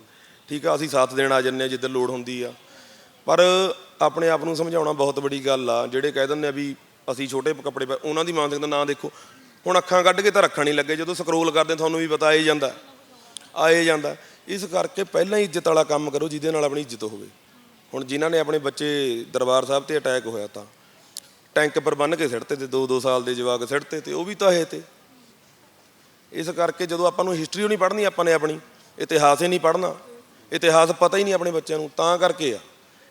Speaker 1: ਠੀਕ ਆ, ਅਸੀਂ ਸਾਥ ਦੇਣ ਆ ਜੰਨੇ ਆ ਜਿੱਦਾਂ ਲੋੜ ਹੁੰਦੀ ਆ। ਪਰ ਆਪਣੇ ਆਪ ਨੂੰ ਸਮਝਾਉਣਾ ਬਹੁਤ ਵੱਡੀ ਗੱਲ ਆ। ਜਿਹੜੇ ਕਹਿ ਦਿੰਦੇ ਆ ਵੀ ਅਸੀਂ ਛੋਟੇ ਕੱਪੜੇ ਪਾ ਉਹਨਾਂ ਦੀ ਮਾਨਸਿਕਤਾ ਨਾ ਦੇਖੋ। ਹੁਣ ਅੱਖਾਂ ਕੱਢ ਕੇ ਤਾਂ ਰੱਖਣ ਨਹੀਂ ਲੱਗੇ, ਜਦੋਂ ਸਕਰੋਲ ਕਰਦੇ ਤੁਹਾਨੂੰ ਵੀ ਪਤਾ ਆਏ ਜਾਂਦਾ। ਆਏ ਜਾਂਦਾ। ਇਸ ਕਰਕੇ ਪਹਿਲਾਂ ਹੀ ਇੱਜ਼ਤ ਵਾਲਾ ਕੰਮ ਕਰੋ ਜਿਹਦੇ ਨਾਲ ਆਪਣੀ ਇੱਜ਼ਤ ਹੋਵੇ। ਹੁਣ ਜਿਨ੍ਹਾਂ ਨੇ ਆਪਣੇ ਬੱਚੇ ਦਰਬਾਰ ਸਾਹਿਬ ਤੇ ਅਟੈਕ ਹੋਇਆ ਤਾਂ। ਟੈਂਕ ਪਰ ਬੰਨ ਕੇ ਸਿੱਟਤੇ ਤੇ 2-2 ਸਾਲ ਦੇ ਜਵਾਕ ਸਿੱਟਤੇ ਤੇ ਉਹ ਵੀ ਤਾਂ ਇਹ ਤੇ। ਇਸ ਕਰਕੇ ਜਦੋਂ ਆਪਾਂ ਨੂੰ ਹਿਸਟਰੀ ਨਹੀਂ ਪੜ੍ਹਨੀ, ਆਪਾਂ ਨੇ ਆਪਣੀ। ਇਤਿਹਾਸ ਹੀ ਨਹੀਂ ਪੜ੍ਹਨਾ। ਇਤਿਹਾਸ ਪਤਾ ਹੀ ਨਹੀਂ ਆਪਣੇ ਬੱਚਿਆਂ ਨੂੰ। ਤਾਂ ਕਰਕੇ ਆ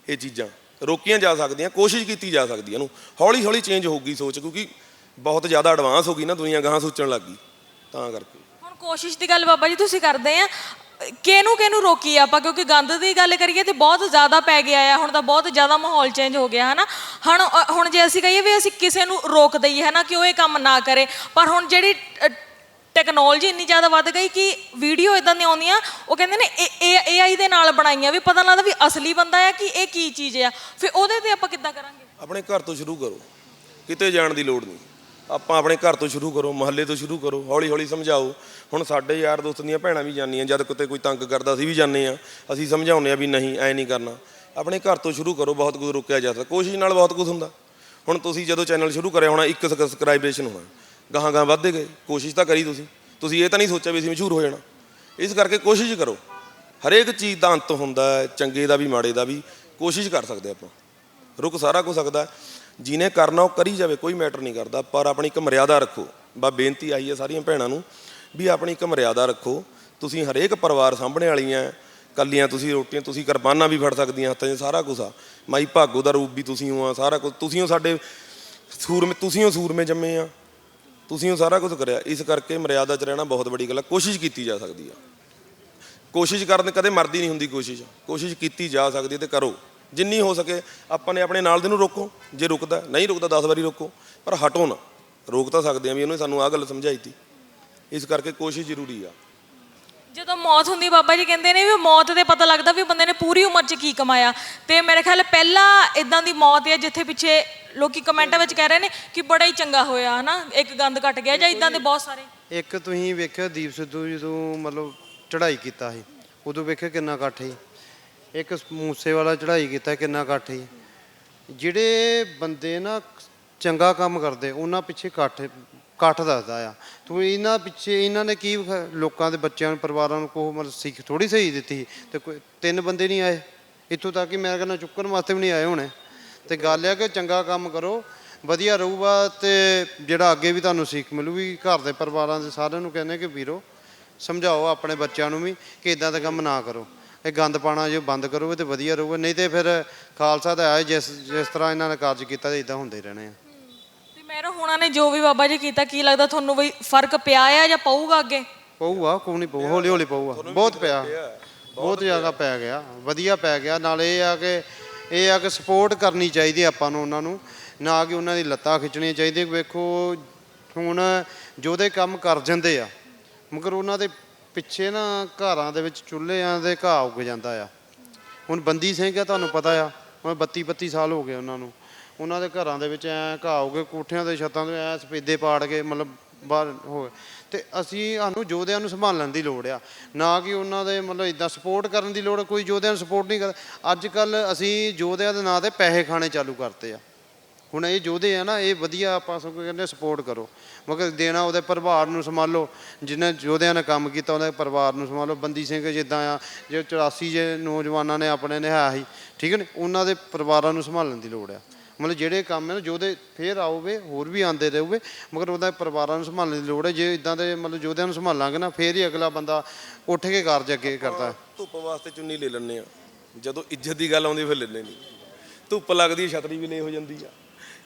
Speaker 1: ਇਹ ਚੀਜ਼ਾਂ। ਰੋਕੀਆਂ ਜਾ ਸਕਦੀਆਂ, ਕੋਸ਼ਿਸ਼ ਕੀਤੀ ਜਾ ਸਕਦੀ ਇਹਨੂੰ। ਹੌਲੀ ਹੌਲੀ ਚੇਂਜ ਹੋਊਗੀ ਸੋਚ, ਕਿਉਂਕਿ ਬਹੁਤ ਜ਼ਿਆਦਾ ਐਡਵਾਂਸ ਹੋ ਗਈ ਨਾ, ਦੁਨੀਆ ਗਾਹਾਂ ਸੋਚਣ ਲੱਗ ਗਈ, ਤਾਂ ਕਰਕੇ।
Speaker 4: ਹੁਣ ਕੋਸ਼ਿਸ਼ ਦੀ ਗੱਲ ਬਾਬਾ ਜੀ, ਤੁਸੀਂ ਕਰਦੇ ਆ। ਕਿਹਨੂੰ ਕਿਹਨੂੰ ਰੋਕੀ ਆਪਾਂ? ਕਿਉਂਕਿ ਗੰਦ ਦੀ ਗੱਲ ਕਰੀਏ ਤੇ ਬਹੁਤ ਜ਼ਿਆਦਾ ਪੈ ਗਿਆ ਆ, ਹੁਣ ਤਾਂ ਬਹੁਤ ਜ਼ਿਆਦਾ ਮਾਹੌਲ ਚੇਂਜ ਹੋ ਗਿਆ, ਹਨਾ? ਹੁਣ ਹੁਣ ਜੇ ਅਸੀਂ ਕਹੀਏ ਵੀ ਅਸੀਂ ਕਿਸੇ ਨੂੰ ਰੋਕ ਦਈਏ, ਹਨਾ, ਕਿ ਉਹ ਇਹ ਕੰਮ ਨਾ ਕਰੇ, ਪਰ ਹੁਣ ਜਿਹੜੀ ਟੈਕਨੋਲੋਜੀ ਇੰਨੀ ਜ਼ਿਆਦਾ ਵੱਧ ਗਈ ਕਿ ਵੀਡੀਓ ਇਦਾਂ ਦੀਆਂ ਆਉਂਦੀਆਂ, ਉਹ ਕਹਿੰਦੇ ਨੇ ਇਹ ਏਆਈ ਦੇ ਨਾਲ ਬਣਾਈਆਂ ਵੀ, ਪਤਾ ਲੱਗਦਾ ਵੀ ਅਸਲੀ ਬੰਦਾ ਆ ਕਿ ਇਹ ਕੀ ਚੀਜ਼ ਆ। ਫਿਰ ਉਹਦੇ ਤੇ ਆਪਾਂ ਕਿੱਦਾਂ ਕਰਾਂਗੇ?
Speaker 1: ਆਪਣੇ ਘਰ ਤੋਂ ਸ਼ੁਰੂ ਕਰੋ, ਕਿਤੇ ਜਾਣ ਦੀ ਲੋੜ ਨਹੀਂ। ਆਪਾਂ ਆਪਣੇ ਘਰ ਤੋਂ ਸ਼ੁਰੂ ਕਰੋ, ਮਹੱਲੇ ਤੋਂ ਸ਼ੁਰੂ ਕਰੋ ਹੌਲੀ ਹੌਲੀ ਸਮਝਾਓ। ਹੁਣ ਸਾਡੇ ਯਾਰ ਦੋਸਤ ਦੀਆਂ ਭੈਣਾਂ ਵੀ ਜਾਂਦੀਆਂ, ਜਦ ਕਿਤੇ ਕੋਈ ਤੰਗ ਕਰਦਾ ਅਸੀਂ ਵੀ ਜਾਂਦੇ ਆ ਅਸੀਂ ਸਮਝਾਉਂਦੇ ਆ ਵੀ ਨਹੀਂ, ਐ ਨਹੀਂ ਕਰਨਾ। ਆਪਣੇ ਘਰ ਤੋਂ ਸ਼ੁਰੂ ਕਰੋ, ਬਹੁਤ ਕੁਝ ਰੋਕਿਆ ਜਾ ਸਕਦਾ। ਕੋਸ਼ਿਸ਼ ਨਾਲ ਬਹੁਤ ਕੁਝ ਹੁੰਦਾ। ਹੁਣ ਤੁਸੀਂ ਜਦੋਂ ਚੈਨਲ ਸ਼ੁਰੂ ਕਰਿਆ ਹੋਣਾ, ਇੱਕ ਸਬਸਕ੍ਰਾਈਬੇਸ਼ਨ ਹੋਣਾ। ਗਾਹਾਂ ਗਾਹਾਂ ਵੱਧਦੇ ਗਏ। ਕੋਸ਼ਿਸ਼ ਤਾਂ ਕਰੀ ਤੁਸੀਂ। ਤੁਸੀਂ ਇਹ ਤਾਂ ਨਹੀਂ ਸੋਚਿਆ ਵੀ ਅਸੀਂ ਮਸ਼ਹੂਰ ਹੋ ਜਾਣਾ। ਇਸ ਕਰਕੇ ਕੋਸ਼ਿਸ਼ ਕਰੋ। ਹਰੇਕ ਚੀਜ਼ ਦਾ ਅੰਤ ਹੁੰਦਾ ਹੈ, ਚੰਗੇ ਦਾ ਵੀ, ਮਾੜੇ ਦਾ ਵੀ। ਕੋਸ਼ਿਸ਼ ਕਰ ਸਕਦੇ ਆਪਾਂ। ਰੁਕ ਸਾਰਾ ਕੁਝ ਸਕਦਾ ਹੈ। ਜਿਹਨੇ ਕਰਨਾ ਉਹ ਕਰੀ ਜਾਵੇ, ਕੋਈ ਮੈਟਰ ਨਹੀਂ ਕਰਦਾ। ਪਰ ਆਪਣੀ ਇੱਕ ਮਰਿਆਦਾ ਰੱਖੋ। ਬਾ ਬੇਨਤੀ ਆਈ ਹੈ ਸਾਰੀਆਂ ਭੈਣਾਂ ਨੂੰ ਵੀ ਆਪਣੀ ਇੱਕ ਮਰਿਆਦਾ ਰੱਖੋ। ਤੁਸੀਂ ਹਰੇਕ ਪਰਿਵਾਰ ਸਾਂਭਣੇ ਵਾਲੀਆਂ ਹੈ। ਕੱਲੀਆਂ ਤੁਸੀਂ ਰੋਟੀਆਂ, ਤੁਸੀਂ ਕੁਰਬਾਨਾਂ ਵੀ ਫੜ ਸਕਦੀਆਂ, ਹੱਥਾਂ 'ਚ ਸਾਰਾ ਕੁਝ ਆ। ਮਾਈ ਭਾਗੋ ਦਾ ਰੂਪ ਵੀ ਤੁਸੀਂ ਹੋ ਆ, ਸਾਰਾ ਕੁਝ ਤੁਸੀਂ ਹੋ ਸਾਡੇ ਸੂਰਮੇ, ਤੁਸੀਂ ਹੋ ਸੂਰਮੇ ਜੰਮੇ ਆ। ਤੁਸੀਂ ਉਹ ਸਾਰਾ ਕੁਝ ਕਰਿਆ। ਇਸ ਕਰਕੇ ਮਰਿਆਦਾ 'ਚ ਰਹਿਣਾ ਬਹੁਤ ਵੱਡੀ ਗੱਲ ਹੈ ਕੋਸ਼ਿਸ਼ ਕੀਤੀ ਜਾ ਸਕਦੀ ਆ। ਕੋਸ਼ਿਸ਼ ਕਰਨ ਕਦੇ ਮਰਦੀ ਨਹੀਂ ਹੁੰਦੀ ਕੋਸ਼ਿਸ਼। ਕੋਸ਼ਿਸ਼ ਕੀਤੀ ਜਾ ਸਕਦੀ ਹੈ ਤੇ ਕਰੋ। ਜਿੰਨੀ ਹੋ ਸਕੇ ਆਪਾਂ ਨੇ ਆਪਣੇ ਨਾਲ ਦੇ ਨੂੰ ਰੋਕੋ। ਜੇ ਰੁਕਦਾ ਨਹੀਂ ਰੁਕਦਾ 10 ਵਾਰੀ ਰੋਕੋ। ਪਰ ਹਟੋ ਨਾ। ਰੋਕ ਤਾਂ ਸਕਦੇ ਆ ਵੀ ਉਹਨੇ ਸਾਨੂੰ ਆਹ ਗੱਲ ਸਮਝਾਈ ਤੀ। ਇਸ ਕਰਕੇ ਕੋਸ਼ਿਸ਼ ਜ਼ਰੂਰੀ ਆ।
Speaker 4: ਜਦੋਂ ਮੌਤ ਹੁੰਦੀ ਬਾਬਾ ਜੀ ਕਹਿੰਦੇ ਨੇ ਵੀ ਮੌਤ ਦੇ ਪਤਾ ਲੱਗਦਾ ਵੀ ਬੰਦੇ ਨੇ ਪੂਰੀ ਉਮਰ 'ਚ ਕੀ ਕਮਾਇਆ। ਤੇ ਮੇਰੇ ਖਿਆਲ ਪਹਿਲਾ ਇਦਾਂ ਦੀ ਮੌਤ ਹੈ ਜਿੱਥੇ ਪਿੱਛੇ ਲੋਕੀ ਕਮੈਂਟਾਂ ਵਿੱਚ ਕਹਿ ਰਹੇ ਨੇ ਕਿ ਬੜਾ ਹੀ ਚੰਗਾ ਹੋਇਆ, ਹਨਾ? ਇੱਕ ਗੰਦ ਕੱਟ ਗਿਆ ਜਾਂ ਇਦਾਂ ਦੇ ਬਹੁਤ ਸਾਰੇ।
Speaker 2: ਇੱਕ ਤੁਸੀਂ ਵੇਖਿਆ ਦੀਪ ਸਿੱਧੂ ਜਦੋਂ ਮਤਲਬ ਚੜ੍ਹਾਈ ਕੀਤਾ ਸੀ, ਉਦੋਂ ਵੇਖਿਆ ਕਿੰਨਾ ਇਕੱਠ ਸੀ। ਇੱਕ ਮੂਸੇ ਵਾਲਾ ਚੜ੍ਹਾਈ ਕੀਤਾ ਕਿੰਨਾ ਇਕੱਠ ਸੀ। ਜਿਹੜੇ ਬੰਦੇ ਨਾ ਚੰਗਾ ਕੰਮ ਕਰਦੇ, ਉਹਨਾਂ ਪਿੱਛੇ ਇਕੱਠ ਇਕੱਠ ਦੱਸਦਾ ਆ। ਤੂੰ ਇਹਨਾਂ ਪਿੱਛੇ, ਇਹਨਾਂ ਨੇ ਕੀ ਲੋਕਾਂ ਦੇ ਬੱਚਿਆਂ ਨੂੰ, ਪਰਿਵਾਰਾਂ ਨੂੰ ਕੋ ਮਤਲਬ ਸਿੱਖ ਥੋੜੀ ਸਹੀ ਦਿੱਤੀ ਤੇ ਤਿੰਨ ਬੰਦੇ ਨਹੀਂ ਆਏ। ਇੱਥੋਂ ਤੱਕ ਕਿ ਮੈਂ ਕਹਿੰਦਾ ਚੁੱਕਣ ਵਾਸਤੇ ਵੀ ਨਹੀਂ ਆਏ ਹੋਣੇ। ਤੇ ਗੱਲ ਇਹ ਆ ਕਿ ਚੰਗਾ ਕੰਮ ਕਰੋ ਵਧੀਆ ਰਹੂਗਾ ਤੇ ਜਿਹੜਾ ਅੱਗੇ ਵੀ ਤੁਹਾਨੂੰ ਸਿੱਖ ਮਿਲੂਗੀ ਘਰ ਦੇ ਪਰਿਵਾਰਾਂ ਦੇ ਸਾਰਿਆਂ ਨੂੰ ਕਹਿੰਦੇ ਕਿ ਵੀਰੋ ਸਮਝਾਓ ਆਪਣੇ ਬੱਚਿਆਂ ਨੂੰ ਵੀ ਕਿ ਇਦਾਂ ਦਾ ਕੰਮ ਨਾ ਕਰੋ। ਇਹ ਗੰਦ ਪਾਣਾ ਜੇ ਬੰਦ ਕਰੋਗੇ ਤੇ ਵਧੀਆ ਰਹੂਗਾ ਨਹੀਂ ਤੇ ਫਿਰ ਖਾਲਸਾ ਦਾ ਹੈ ਜਿਸ ਜਿਸ ਤਰ੍ਹਾਂ ਇਹਨਾਂ ਨੇ ਕਾਰਜ ਕੀਤਾ ਤੇ ਇਦਾਂ ਹੁੰਦੇ ਰਹਿਣੇ ਆ।
Speaker 4: ਤੇ ਮੇਰੇ ਹੋਣਾ ਨੇ ਜੋ ਵੀ ਬਾਬਾ ਜੀ ਕੀਤਾ ਕੀ ਲੱਗਦਾ ਤੁਹਾਨੂੰ ਵੀ ਫ਼ਰਕ ਪਿਆ ਆ ਜਾਂ ਪਊਗਾ ਅੱਗੇ?
Speaker 2: ਪਊਗਾ ਕੋਈ ਨਹੀਂ ਪਊ ਹੌਲੀ ਹੌਲੀ ਪਊਗਾ। ਬਹੁਤ ਪਿਆ ਬਹੁਤ ਜ਼ਿਆਦਾ ਪੈ ਗਿਆ ਵਧੀਆ ਪੈ ਗਿਆ। ਨਾਲ ਇਹ ਆ ਕਿ ਇਹ ਆ ਕਿ ਸਪੋਰਟ ਕਰਨੀ ਚਾਹੀਦੀ ਆਪਾਂ ਨੂੰ ਉਹਨਾਂ ਨੂੰ, ਨਾ ਕਿ ਉਹਨਾਂ ਦੀ ਲੱਤਾਂ ਖਿੱਚਣੀਆਂ ਚਾਹੀਦੀਆਂ। ਵੇਖੋ, ਹੁਣ ਜੋਦੇ ਕੰਮ ਕਰ ਜਾਂਦੇ ਆ, ਮਗਰ ਉਹਨਾਂ ਦੇ ਪਿੱਛੇ ਨਾ ਘਰਾਂ ਦੇ ਵਿੱਚ ਚੁੱਲ੍ਹਿਆਂ ਦੇ ਘਾਹ ਉੱਗ ਜਾਂਦਾ ਆ। ਹੁਣ ਬੰਦੀ ਸਿੰਘ ਆ, ਤੁਹਾਨੂੰ ਪਤਾ ਆ ਹੁਣ 32 32 ਸਾਲ ਹੋ ਗਏ ਉਹਨਾਂ ਨੂੰ। ਉਹਨਾਂ ਦੇ ਘਰਾਂ ਦੇ ਵਿੱਚ ਐ ਘਾਹ ਹੋ ਕੋਠਿਆਂ ਦੇ ਛੱਤਾਂ ਦੇ ਐ ਸਪੇਦੇ ਪਾੜ ਕੇ, ਮਤਲਬ ਬਾਹਰ ਹੋ ਗਏ। ਤੇ ਅਸੀਂ ਸਾਨੂੰ ਯੋਧਿਆਂ ਨੂੰ ਸੰਭਾਲਣ ਦੀ ਲੋੜ ਆ। ਨਾ ਕਿ ਉਹਨਾਂ ਦੇ ਮਤਲਬ ਇਦਾਂ ਸਪੋਰਟ ਕਰਨ ਦੀ ਲੋੜ, ਕੋਈ ਯੋਧਿਆਂ ਨੂੰ ਸਪੋਰਟ ਨਹੀਂ ਕਰਦਾ। ਅੱਜ ਕੱਲ ਅਸੀਂ ਯੋਧਿਆਂ ਦੇ ਨਾਂ ਤੇ ਪੈਸੇ ਖਾਣੇ ਚਾਲੂ ਕਰਤੇ ਆ। ਹੁਣ ਇਹ ਯੋਧੇ ਆ ਨਾ, ਇਹ ਵਧੀਆ ਆਪਾਂ ਸਭ ਕਹਿੰਦੇ ਸਪੋਰਟ ਕਰੋ। ਮਗਰ ਦੇਣਾ ਉਹਦੇ ਪਰਿਵਾਰ ਨੂੰ ਸੰਭਾਲੋ ਜਿਨ੍ਹਾਂ ਯੋਧਿਆਂ ਨੇ ਕੰਮ ਕੀਤਾ ਉਹਦੇ ਪਰਿਵਾਰ ਨੂੰ ਸੰਭਾਲੋ। ਬੰਦੀ ਸਿੰਘ ਜਿੱਦਾਂ ਆ, ਜੇ 84 ਜੇ ਨੌਜਵਾਨਾਂ ਨੇ ਆਪਣੇ ਨਿਹਾਇਆ ਸੀ, ਠੀਕ ਹੈ ਨੇ? ਉਹਨਾਂ ਦੇ ਪਰਿਵਾਰਾਂ ਨੂੰ ਸੰਭਾਲਣ ਦੀ ਲੋੜ ਆ। ਮਤਲਬ ਜਿਹੜੇ ਕੰਮ ਨੇ ਯੋਧੇ ਫੇਰ ਆਉਵੇ ਹੋਰ ਵੀ ਆਉਂਦੇ ਰਹੋਗੇ ਮਗਰ ਉਹਦਾ ਪਰਿਵਾਰਾਂ ਨੂੰ ਸੰਭਾਲਣ ਦੀ ਲੋੜ ਹੈ। ਜੇ ਇਦਾਂ ਦੇ ਮਤਲਬ ਯੋਧਿਆਂ ਨੂੰ ਸੰਭਾਲਾਂਗੇ ਨਾ ਫੇਰ ਹੀ ਅਗਲਾ ਬੰਦਾ ਉੱਠ ਕੇ ਕਾਰਜ ਅੱਗੇ ਕਰਦਾ
Speaker 1: ਧੁੱਪ ਵਾਸਤੇ ਚੁੰਨੀ ਲੈ ਲੈਂਦੇ ਆ ਜਦੋਂ ਇੱਜ਼ਤ ਦੀ ਗੱਲ ਆਉਂਦੀ ਫਿਰ ਲੈਂਦੇ ਨਹੀਂ ਧੁੱਪ ਲੱਗਦੀ ਹੈ, ਛਤਰੀ ਵੀ ਲੈ ਹੋ ਜਾਂਦੀ ਆ।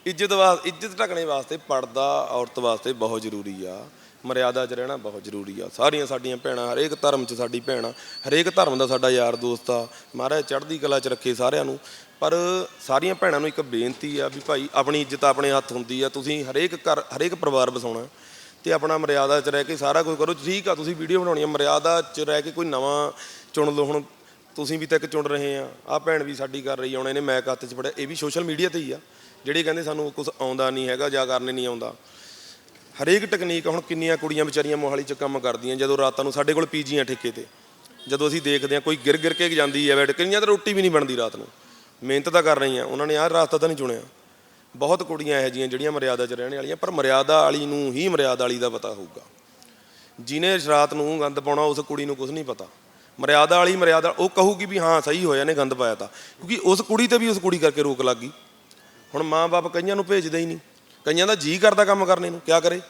Speaker 1: ਇੱਜ਼ਤ ਵਾਸਤੇ ਇੱਜ਼ਤ ਢਕਣੇ ਵਾਸਤੇ ਪਰਦਾ ਔਰਤ ਵਾਸਤੇ ਬਹੁਤ ਜ਼ਰੂਰੀ ਆ। ਮਰਿਆਦਾ 'ਚ ਰਹਿਣਾ ਬਹੁਤ ਜ਼ਰੂਰੀ ਆ। ਸਾਰੀਆਂ ਸਾਡੀਆਂ ਭੈਣਾਂ ਹਰੇਕ ਧਰਮ 'ਚ ਸਾਡੀ ਭੈਣ ਆ। ਹਰੇਕ ਧਰਮ ਦਾ ਸਾਡਾ ਯਾਰ ਦੋਸਤ ਆ। ਮਹਾਰਾਜ ਚੜ੍ਹਦੀ ਕਲਾ 'ਚ ਰੱਖੇ ਸਾਰਿਆਂ ਨੂੰ। ਪਰ ਸਾਰੀਆਂ ਭੈਣਾਂ ਨੂੰ ਇੱਕ ਬੇਨਤੀ ਆ ਵੀ ਭਾਈ, ਆਪਣੀ ਇੱਜ਼ਤ ਆਪਣੇ ਹੱਥ ਹੁੰਦੀ ਆ, ਤੁਸੀਂ ਹਰੇਕ ਘਰ, ਹਰੇਕ ਪਰਿਵਾਰ ਬਸਾਉਣਾ ਤੇ ਆਪਣਾ ਮਰਿਆਦਾ 'ਚ ਰਹਿ ਕੇ ਸਾਰਾ ਕੁਝ ਕਰੋ। ਠੀਕ ਆ, ਤੁਸੀਂ ਵੀਡੀਓ ਬਣਾਉਣੀ ਆ, ਮਰਿਆਦਾ 'ਚ ਰਹਿ ਕੇ ਕੋਈ ਨਵਾਂ ਚੁਣ ਲਓ। ਹੁਣ ਤੁਸੀਂ ਵੀ ਤਾਂ ਇੱਕ ਚੁਣ ਰਹੇ ਆ ਆ ਭੈਣ ਵੀ ਸਾਡੀ ਕਰ ਰਹੀ ਆ, ਹੁਣ ਇਹਨੇ ਮੈਕ ਹੱਥ 'ਚ ਫੜਿਆ, ਇਹ ਵੀ ਸੋਸ਼ਲ ਮੀਡੀਆ ਤੇ ਹੀ ਆ, ਜਿਹੜੇ ਕਹਿੰਦੇ ਸਾਨੂੰ ਕੁਝ ਆਉਂਦਾ ਨਹੀਂ ਹੈਗਾ ਜਾਂ ਕਰਨੇ ਨਹੀਂ ਆਉਂਦਾ। ਹਰੇਕ ਟੈਕਨੀਕ ਹੁਣ ਕਿੰਨੀਆਂ ਕੁੜੀਆਂ ਵਿਚਾਰੀਆਂ ਮੋਹਾਲੀ 'ਚ ਕੰਮ ਕਰਦੀਆਂ, ਜਦੋਂ ਰਾਤਾਂ ਨੂੰ ਸਾਡੇ ਕੋਲ ਪੀਜੀਆਂ ਠੇਕੇ ਤੇ, ਜਦੋਂ ਅਸੀਂ ਦੇਖਦੇ ਹਾਂ ਕੋਈ ਗਿਰ ਗਿਰ ਕੇ ਜਾਂਦੀ ਹੈ ਬੈਠ ਕਈਆਂ ਤਾਂ ਰੋਟੀ ਵੀ ਨਹੀਂ ਬਣਦੀ ਰਾਤ ਨੂੰ। ਮਿਹਨਤ ਤਾਂ ਕਰ ਰਹੀਆਂ, ਉਹਨਾਂ ਨੇ ਆਹ ਰਾਸਤਾ ਤਾਂ ਨਹੀਂ ਚੁਣਿਆ। ਬਹੁਤ ਕੁੜੀਆਂ ਇਹੋ ਜਿਹੀਆਂ ਜਿਹੜੀਆਂ ਮਰਿਆਦਾ 'ਚ ਰਹਿਣ ਵਾਲੀਆਂ, ਪਰ ਮਰਿਆਦਾ ਵਾਲੀ ਨੂੰ ਹੀ ਮਰਿਆਦਾ ਵਾਲੀ ਦਾ ਪਤਾ ਹੋਊਗਾ। ਜਿਹਨੇ ਰਾਤ ਨੂੰ ਗੰਦ ਪਾਉਣਾ, ਉਸ ਕੁੜੀ ਨੂੰ ਕੁਝ ਨਹੀਂ ਪਤਾ। ਮਰਿਆਦਾ ਵਾਲੀ ਮਰਿਆਦਾ, ਉਹ ਕਹੂਗੀ ਵੀ ਹਾਂ, ਸਹੀ ਹੋਇਆ ਨੇ ਗੰਦ ਪਾਇਆ ਤਾਂ। ਕਿਉਂਕਿ ਉਸ ਕੁੜੀ ਤੇ ਵੀ ਉਸ ਕੁੜੀ ਕਰਕੇ ਰੋਕ ਲੱਗ ਗਈ। ਹੁਣ ਮਾਂ-ਬਾਪ ਕਈਆਂ ਨੂੰ ਭੇਜਦੇ ਹੀ ਨਹੀਂ। ਕਈਆਂ ਦਾ ਜੀ ਕਰਦਾ ਕੰਮ ਕਰਨੇ ਨੂੰ, ਕਿਆ ਕਰੇ?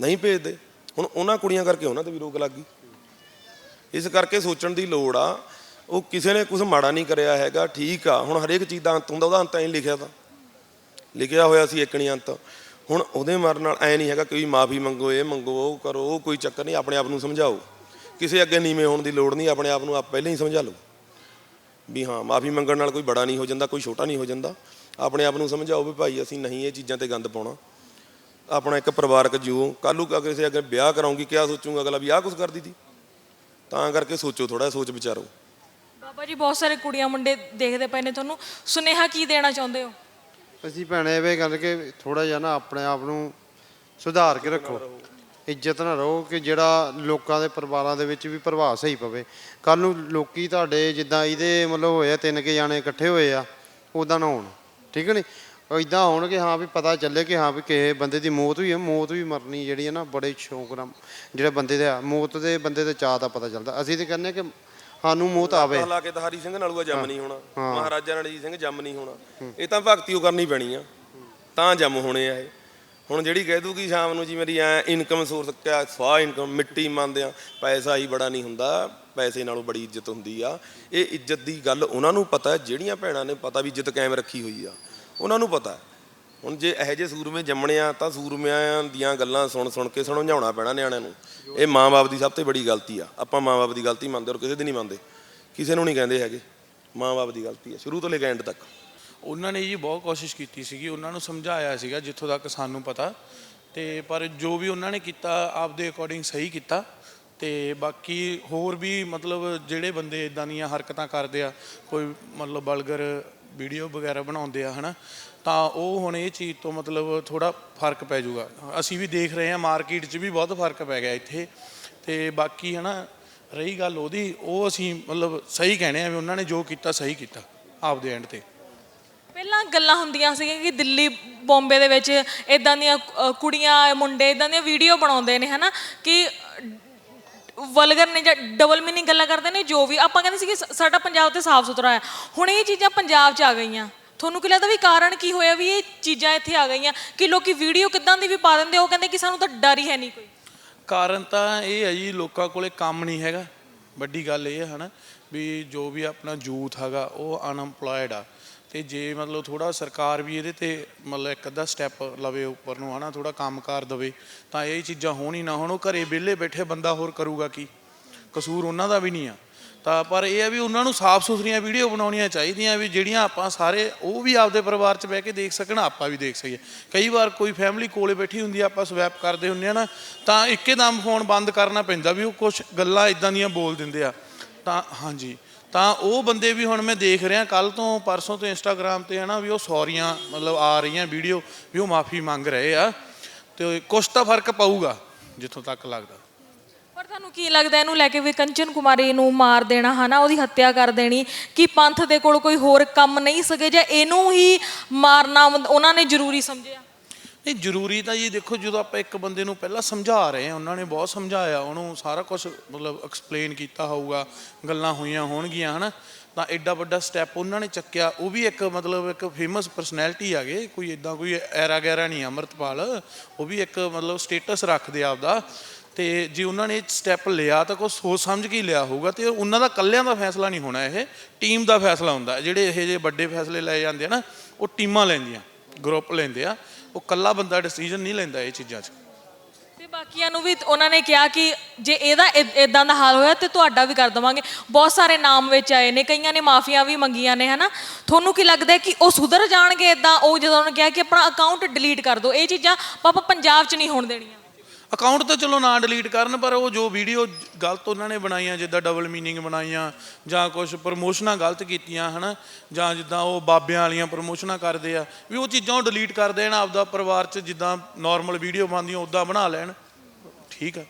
Speaker 1: ਨਹੀਂ ਭੇਜਦੇ। ਹੁਣ ਉਹਨਾਂ ਕੁੜੀਆਂ ਕਰਕੇ ਉਹਨਾਂ ਤੇ ਵੀ ਰੋਕ ਲੱਗ ਗਈ। ਇਸ ਕਰਕੇ ਸੋਚਣ ਦੀ ਲੋੜ ਆ ਉਹ ਕਿਸੇ ਨੇ ਕੁਝ ਮਾੜਾ ਨਹੀਂ ਕਰਿਆ ਹੈਗਾ, ਠੀਕ ਆ। ਹੁਣ ਹਰੇਕ ਚੀਜ਼ ਦਾ ਅੰਤ ਹੁੰਦਾ, ਉਹਦਾ ਅੰਤ ਐਂ ਲਿਖਿਆ ਤਾਂ। ਲਿਖਿਆ ਹੋਇਆ ਸੀ ਇੱਕ ਨਹੀਂ ਅੰਤ। ਹੁਣ ਉਹਦੇ ਮਰਨ ਨਾਲ ਐ ਨਹੀਂ ਹੈਗਾ ਕਿ ਮਾਫੀ ਮੰਗੋ, ਇਹ ਮੰਗੋ, ਉਹ ਕਰੋ, ਉਹ ਕੋਈ ਚੱਕਰ ਨਹੀਂ, ਆਪਣੇ ਆਪ ਨੂੰ ਸਮਝਾਓ। ਕਿਸੇ ਅੱਗੇ ਨੀਵੇਂ ਹੋਣ ਦੀ ਲੋੜ ਨਹੀਂ, ਆਪਣੇ ਆਪ ਨੂੰ ਆਪ ਪਹਿਲਾਂ ਹੀ ਸਮਝਾ ਲਓ। ਵੀ ਹਾਂ, ਮਾਫੀ ਮੰਗਣ ਨਾਲ ਕੋਈ ਬੜਾ ਨਹੀਂ ਹੋ ਜਾਂਦਾ, ਕੋਈ ਛੋਟਾ ਨਹੀਂ ਹੋ ਜਾਂਦਾ। ਆਪਣੇ ਆਪ ਨੂੰ ਸਮਝਾਓ ਵੀ ਭਾਈ, ਅਸੀਂ ਨਹੀਂ ਇਹ ਚੀਜ਼ਾਂ ਤੇ ਗੰਦ ਪਾਉਣਾ। ਆਪਣਾ ਇੱਕ ਪਰਿਵਾਰਕ ਜੀਓ ਕੱਲੂ ਕਾ ਕਿਸੇ ਅੱਗੇ ਵਿਆਹ ਕਰਾਉਂਗੀ, ਕਿਆ ਸੋਚੂਗਾ ਅਗਲਾ ਵੀ ਆਹ ਕੁਝ ਕਰਦੀ ਸੀ ਤਾਂ ਕਰਕੇ ਸੋਚੋ ਥੋੜਾ ਸੋਚ ਵਿਚਾਰੋ।
Speaker 4: ਬਾਬਾ ਜੀ, ਬਹੁਤ ਸਾਰੇ ਕੁੜੀਆਂ ਮੁੰਡੇ ਦੇਖਦੇ ਪਏ ਨੇ। ਤੁਹਾਨੂੰ ਸੁਨੇਹਾ ਕੀ ਦੇਣਾ ਚਾਹੁੰਦੇ ਹੋ?
Speaker 2: ਅਸੀਂ ਭੈਣੇ ਇਹ ਗੱਲ ਕਿ ਥੋੜਾ ਜਿਹਾ ਨਾ ਆਪਣੇ ਆਪ ਨੂੰ ਸੁਧਾਰ ਕੇ ਰੱਖੋ। ਇੱਜ਼ਤ ਨਾਲ ਰਹੋ ਕਿ ਜਿਹੜਾ ਲੋਕਾਂ ਦੇ ਪਰਿਵਾਰਾਂ ਦੇ ਵਿੱਚ ਵੀ ਪ੍ਰਭਾਵ ਸਹੀ ਪਵੇ। ਕੱਲ ਨੂੰ ਲੋਕੀ ਤੁਹਾਡੇ ਜਿੱਦਾਂ ਇਹਦੇ ਮਤਲਬ ਹੋਏ ਆ ਤਿੰਨ ਕੇ ਜਾਣੇ ਇਕੱਠੇ ਹੋਏ ਆ ਉਦਾਂ ਨਾ ਹੋਣ। ਠੀਕ ਹੈ ਨਹੀਂ? ਇਦਾਂ ਹੋਣ ਕਿ ਹਾਂ ਵੀ ਪਤਾ ਚੱਲੇ ਕਿ ਹਾਂ ਵੀ ਕਿਸੇ ਬੰਦੇ ਦੀ ਮੌਤ ਹੋਈ ਹੈ ਮੌਤ ਵੀ ਮਰਨੀ ਜਿਹੜੀ ਹੈ ਨਾ, ਬੜੇ ਸ਼ੌਕ ਨਾਲ ਜਿਹੜੇ ਬੰਦੇ ਦੇ ਆ। ਮੌਤ ਦੇ ਬੰਦੇ ਦੇ ਚਾਹ ਦਾ ਪਤਾ ਚੱਲਦਾ। ਅਸੀਂ ਤੇ ਕਹਿੰਦੇ ਕਿ ਸਾਨੂੰ ਮੌਤ ਆਵੇ।
Speaker 1: ਲਾ ਕੇ ਤਾਂ ਹਰੀ ਸਿੰਘ ਨਾਲੂਆ ਜੰਮ ਨਹੀਂ ਹੋਣਾ। ਮਹਾਰਾਜਾ ਰਣਜੀਤ ਸਿੰਘ ਜੰਮ ਨਹੀਂ ਹੋਣਾ। ਇਹ ਤਾਂ ਭਗਤੀ ਉਹ ਕਰਨੀ ਪੈਣੀ ਆ। ਤਾਂ ਜੰਮ ਹੋਣੇ ਆ ਇਹ। ਹੁਣ ਜਿਹੜੀ ਕਹਿ ਦੂਗੀ ਸ਼ਾਮ ਨੂੰ ਜੀ ਮੇਰੀ ਐ ਇਨਕਮ ਸੋਰਸ ਕਿਆ ਸਵਾ ਇਨਕਮ ਮਿੱਟੀ ਮੰਨਦੇ ਆ। ਪੈਸਾ ਹੀ ਬੜਾ ਨਹੀਂ ਹੁੰਦਾ। ਪੈਸੇ ਨਾਲੋਂ ਬੜੀ ਇੱਜ਼ਤ ਹੁੰਦੀ ਆ। ਇਹ ਇੱਜ਼ਤ ਦੀ ਗੱਲ ਉਹਨਾਂ ਨੂੰ ਪਤਾ ਜਿਹੜੀਆਂ ਭੈਣਾਂ ਨੇ ਪਤਾ ਵੀ ਇੱਜ਼ਤ ਕਾਇਮ ਰੱਖੀ ਹੋਈ ਆ। ਉਹਨਾਂ ਨੂੰ ਪਤਾ। ਹੁਣ ਜੇ ਇਹੋ ਜਿਹੇ ਸੂਰਮੇ ਜੰਮਣੇ ਆ, ਤਾਂ ਸੂਰਮਿਆਂ ਦੀਆਂ ਗੱਲਾਂ ਸੁਣ ਸੁਣ ਕੇ ਸਮਝਾਉਣਾ ਪੈਣਾ ਨਿਆਣਿਆਂ ਨੂੰ। ਇਹ ਮਾਂ-ਬਾਪ ਦੀ ਸਭ ਤੋਂ ਬੜੀ ਗਲਤੀ ਆ। ਆਪਾਂ ਮਾਂ-ਬਾਪ ਦੀ ਗਲਤੀ ਮੰਨਦੇ ਔਰ ਕਿਸੇ ਦੀ ਨਹੀਂ ਮੰਨਦੇ। ਕਿਸੇ ਨੂੰ ਨਹੀਂ ਕਹਿੰਦੇ ਹੈਗੇ। ਮਾਂ-ਬਾਪ ਦੀ ਗਲਤੀ ਆ। ਸ਼ੁਰੂ ਤੋਂ ਲੈ ਕੇ ਐਂਡ ਤੱਕ।
Speaker 3: ਉਹਨਾਂ ਨੇ ਜੀ ਬਹੁਤ ਕੋਸ਼ਿਸ਼ ਕੀਤੀ ਸੀਗੀ। ਉਹਨਾਂ ਨੂੰ ਸਮਝਾਇਆ ਸੀਗਾ, ਜਿੱਥੋਂ ਤੱਕ ਸਾਨੂੰ ਪਤਾ। ਤੇ ਪਰ ਜੋ ਵੀ ਉਹਨਾਂ ਨੇ ਕੀਤਾ, ਆਪਦੇ ਅਕੋਰਡਿੰਗ ਸਹੀ ਕੀਤਾ। ਤੇ ਬਾਕੀ ਹੋਰ ਵੀ ਮਤਲਬ ਜਿਹੜੇ ਬੰਦੇ ਇਦਾਂ ਦੀਆਂ ਹਰਕਤਾਂ ਕਰਦੇ ਆ, ਕੋਈ ਮਤਲਬ ਬਲਗਰ ਵੀਡੀਓ ਵਗੈਰਾ ਬਣਾਉਂਦੇ ਆ, ਹਨਾ? ਤਾਂ ਉਹ ਹੁਣ ਇਹ ਚੀਜ਼ ਤੋਂ ਮਤਲਬ ਥੋੜਾ ਫ਼ਰਕ ਪੈ ਜਾਊਗਾ। ਅਸੀਂ ਵੀ ਦੇਖ ਰਹੇ ਹਾਂ ਮਾਰਕੀਟ 'ਚ ਵੀ ਬਹੁਤ ਫ਼ਰਕ ਪੈ ਗਿਆ ਇੱਥੇ। ਤੇ ਬਾਕੀ ਹਨਾ, ਰਹੀ ਗੱਲ ਉਹਦੀ, ਉਹ ਅਸੀਂ ਮਤਲਬ ਸਹੀ ਕਹਿੰਦੇ ਆ ਵੀ ਉਹਨਾਂ ਨੇ ਜੋ ਕੀਤਾ ਸਹੀ ਕੀਤਾ, ਆਪਦੇ ਐਂਡ ਤੇ।
Speaker 4: ਪਹਿਲਾਂ ਗੱਲਾਂ ਹੁੰਦੀਆਂ ਸੀਗੀਆਂ ਕਿ ਦਿੱਲੀ, ਬੰਬੇ ਦੇ ਵਿੱਚ ਇਦਾਂ ਦੀਆਂ ਕੁੜੀਆਂ, ਮੁੰਡੇ ਇਦਾਂ ਦੀਆਂ ਵੀਡੀਓ ਬਣਾਉਂਦੇ ਨੇ ਹਨਾ, ਕਿ ਵਲਗਰ ਨੇ ਜਾਂ ਡਬਲ ਮੀਨਿੰਗ ਗੱਲਾਂ ਕਰਦੇ ਨੇ, ਜੋ ਵੀ, ਆਪਾਂ ਕਹਿੰਦੇ ਸੀ ਕਿ ਸਾਡਾ ਪੰਜਾਬ ਤੇ ਸਾਫ਼ ਸੁਥਰਾ ਹੈ ਹੁਣ ਇਹ ਚੀਜ਼ਾਂ ਪੰਜਾਬ 'ਚ ਆ ਗਈਆਂ। ਤੁਹਾਨੂੰ ਕੀ ਲੱਗਦਾ ਵੀ ਕਾਰਨ ਕੀ ਹੋਇਆ ਵੀ ਇਹ ਚੀਜ਼ਾਂ ਇੱਥੇ ਆ ਗਈਆਂ? ਕਿ ਲੋਕੀ ਵੀਡੀਓ ਕਿੱਦਾਂ ਦੀ ਵੀ ਪਾ ਦਿੰਦੇ ਉਹ ਕਹਿੰਦੇ ਕਿ ਸਾਨੂੰ ਤਾਂ ਡਰ ਹੀ ਹੈ ਨਹੀਂ ਕੋਈ।
Speaker 3: ਕਾਰਨ ਤਾਂ ਇਹ ਹੈ ਜੀ, ਲੋਕਾਂ ਕੋਲੇ ਕੰਮ ਨਹੀਂ ਹੈਗਾ। ਵੱਡੀ ਗੱਲ ਇਹ ਹੈ ਹਨਾ, ਵੀ ਜੋ ਵੀ ਆਪਣਾ ਯੂਥ ਹੈਗਾ, ਉਹ ਅਨਐਮਪਲੋਇਡ ਆ। ਤੇ ਜੇ ਮਤਲਬ ਥੋੜਾ ਸਰਕਾਰ ਵੀ ਇਹਦੇ ਤੇ ਮਤਲਬ ਇੱਕ ਅੱਧਾ ਸਟੈਪ ਲਵੇ ਉੱਪਰ ਨੂੰ ਹਨਾ ਥੋੜਾ ਕੰਮਕਾਰ ਦਵੇ, ਤਾਂ ਇਹ ਚੀਜ਼ਾਂ ਹੋਣ ਹੀ ਨਾ ਹੋਣ। ਉਹ ਘਰੇ ਵਿਹਲੇ ਬੈਠੇ ਬੰਦਾ ਹੋਰ ਕਰੂਗਾ ਕੀ? ਕਸੂਰ ਉਹਨਾਂ ਦਾ ਵੀ ਨਹੀਂ ਆ। ਤਾਂ ਪਰ ਇਹ ਹੈ ਵੀ ਉਹਨਾਂ ਨੂੰ ਸਾਫ਼ ਸੁਥਰੀਆਂ ਵੀਡੀਓ ਬਣਾਉਣੀਆਂ ਚਾਹੀਦੀਆਂ ਵੀ ਜਿਹੜੀਆਂ ਆਪਾਂ ਸਾਰੇ, ਉਹ ਵੀ ਆਪਦੇ ਪਰਿਵਾਰ 'ਚ ਬਹਿ ਕੇ ਦੇਖ ਸਕਣ, ਆਪਾਂ ਵੀ ਦੇਖ ਸਕੀਏ। ਕਈ ਵਾਰ ਕੋਈ ਫੈਮਿਲੀ ਕੋਲੇ ਬੈਠੀ ਹੁੰਦੀ ਆ, ਆਪਾਂ ਸਵੈਪ ਕਰਦੇ ਹੁੰਦੇ ਆ ਨਾ, ਤਾਂ ਇੱਕੇ ਦਮ ਫੋਨ ਬੰਦ ਕਰਨਾ ਪੈਂਦਾ ਵੀ ਉਹ ਕੁਝ ਗੱਲਾਂ ਇਦਾਂ ਦੀਆਂ ਬੋਲ ਦਿੰਦੇ ਆ। ਤਾਂ, ਹਾਂਜੀ। ਤਾਂ ਉਹ ਬੰਦੇ ਵੀ ਹੁਣ ਮੈਂ ਦੇਖ ਰਿਹਾ ਕੱਲ ਤੋਂ ਪਰਸੋਂ ਤੋਂ ਇੰਸਟਾਗ੍ਰam ਤੇ ਹਨਾ ਵੀ ਉਹ ਸੌਰੀਆਂ, ਮਤਲਬ ਆ ਰਹੀਆਂ ਵੀਡੀਓ ਵੀ ਉਹ ਮਾਫੀ ਮੰਗ ਰਹੇ ਆ, ਤੇ ਕੁਛ ਤਾਂ ਫ਼ਰਕ ਪਊਗਾ, ਜਿੱਥੋਂ ਤੱਕ ਲੱਗਦਾ।
Speaker 4: ਤੁਹਾਨੂੰ ਕੀ ਲੱਗਦਾ ਇਹਨੂੰ ਲੈ ਕੇ ਵੀ ਕੰਚਨ ਕੁਮਾਰੀ ਨੂੰ ਮਾਰ ਦੇਣਾ, ਹਨਾ? ਉਹਦੀ ਹੱਤਿਆ ਕਰ ਦੇਣੀ ਕਿ ਪੰਥ ਦੇ ਕੋਲ ਕੋਈ ਹੋਰ ਕੰਮ ਨਹੀਂ ਸਕੇ ਜਾਂ ਇਹਨੂੰ ਹੀ ਮਾਰਨਾ ਉਹਨਾਂ ਨੇ ਜ਼ਰੂਰੀ ਸਮਝਿਆ?
Speaker 3: ਨਹੀਂ, ਜ਼ਰੂਰੀ ਤਾਂ ਜੀ ਦੇਖੋ, ਜਦੋਂ ਆਪਾਂ ਇੱਕ ਬੰਦੇ ਨੂੰ ਪਹਿਲਾਂ ਸਮਝਾ ਰਹੇ ਹਾਂ, ਉਹਨਾਂ ਨੇ ਬਹੁਤ ਸਮਝਾਇਆ, ਉਹਨੂੰ ਸਾਰਾ ਕੁਝ ਮਤਲਬ ਐਕਸਪਲੇਨ ਕੀਤਾ ਹੋਊਗਾ, ਗੱਲਾਂ ਹੋਈਆਂ ਹੋਣਗੀਆਂ, ਹਨਾ? ਤਾਂ ਐਡਾ ਵੱਡਾ ਸਟੈਪ ਉਹਨਾਂ ਨੇ ਚੱਕਿਆ, ਉਹ ਵੀ ਇੱਕ ਮਤਲਬ ਇੱਕ ਫੇਮਸ ਪਰਸਨੈਲਿਟੀ ਹੈਗੇ, ਕੋਈ ਇਦਾਂ ਕੋਈ ਐਰਾ ਗੈਰਾ ਨਹੀਂ, ਅਮਰਤਪਾਲ, ਉਹ ਵੀ ਇੱਕ ਮਤਲਬ ਸਟੇਟਸ ਰੱਖਦੇ ਆਪਦਾ। ਤੇ ਜੇ ਉਹਨਾਂ ਨੇ ਸਟੈਪ ਲਿਆ ਤਾਂ ਕੋਈ ਸੋਚ ਸਮਝ ਕੇ ਲਿਆ ਹੋਊਗਾ ਤੇ ਉਹਨਾਂ ਦਾ ਕੱਲਿਆਂ ਦਾ ਫੈਸਲਾ ਨਹੀਂ ਹੋਣਾ ਇਹ ਟੀਮ ਦਾ ਫੈਸਲਾ ਹੁੰਦਾ। ਜਿਹੜੇ ਇਹ ਜੇ ਵੱਡੇ ਫੈਸਲੇ ਲਏ ਜਾਂਦੇ ਆ ਨਾ, ਉਹ ਟੀਮਾਂ ਲੈਂਦੀਆਂ ਗਰੁੱਪ ਲੈਂਦੇ ਆ। ਉਹ ਕੱਲਾ ਬੰਦਾ ਡਿਸੀਜਨ ਨਹੀਂ ਲੈਂਦਾ ਇਹ ਚੀਜ਼ਾਂ 'ਚ।
Speaker 4: ਤੇ ਬਾਕੀਆਂ ਨੂੰ ਵੀ ਉਹਨਾਂ ਨੇ ਕਿਹਾ ਕਿ ਜੇ ਇਹਦਾ ਇਦਾਂ ਦਾ ਹਾਲ ਹੋਇਆ ਤੇ ਤੁਹਾਡਾ ਵੀ ਕਰ ਦਵਾਂਗੇ। ਬਹੁਤ ਸਾਰੇ ਨਾਮ ਵਿੱਚ ਆਏ ਨੇ, ਕਈਆਂ ਨੇ ਮਾਫੀਆਂ ਵੀ ਮੰਗੀਆਂ ਨੇ, ਹਨਾ? ਤੁਹਾਨੂੰ ਕੀ ਲੱਗਦਾ ਕਿ ਉਹ ਸੁਧਰ ਜਾਣਗੇ ਇਦਾਂ ਉਹ ਜਦੋਂ ਉਹਨਾਂ ਨੇ ਕਿਹਾ ਕਿ ਆਪਣਾ ਅਕਾਊਂਟ ਡਿਲੀਟ ਕਰ ਦਿਓ। ਇਹ ਚੀਜ਼ਾਂ ਪਾਪਾ ਪੰਜਾਬ 'ਚ ਨਹੀਂ ਹੋਣ ਦੇਣੀਆਂ।
Speaker 3: ਅਕਾਊਂਟ ਤਾਂ ਚਲੋ ਨਾ ਡਿਲੀਟ ਕਰਨ ਪਰ ਉਹ ਜੋ ਵੀਡੀਓ ਗਲਤ ਉਹਨਾਂ ਨੇ ਬਣਾਈਆਂ ਜਿੱਦਾਂ ਡਬਲ ਮੀਨਿੰਗ ਬਣਾਈਆਂ ਜਾਂ ਕੁਝ ਪ੍ਰਮੋਸ਼ਨਾਂ ਗਲਤ ਕੀਤੀਆਂ ਹਨਾ ਜਾਂ ਜਿੱਦਾਂ ਉਹ ਬਾਬਿਆਂ ਵਾਲੀਆਂ ਪ੍ਰਮੋਸ਼ਨਾਂ ਕਰਦੇ ਆ ਵੀ ਉਹ ਚੀਜ਼ਾਂ ਉਹ ਡਿਲੀਟ ਕਰ ਦੇਣ ਆਪਦਾ ਪਰਿਵਾਰ 'ਚ ਜਿੱਦਾਂ ਨਾਰਮਲ ਵੀਡੀਓ ਬਣਦੀਆਂ ਉਦਾਂ ਬਣਾ ਲੈਣ। ਠੀਕ ਆ।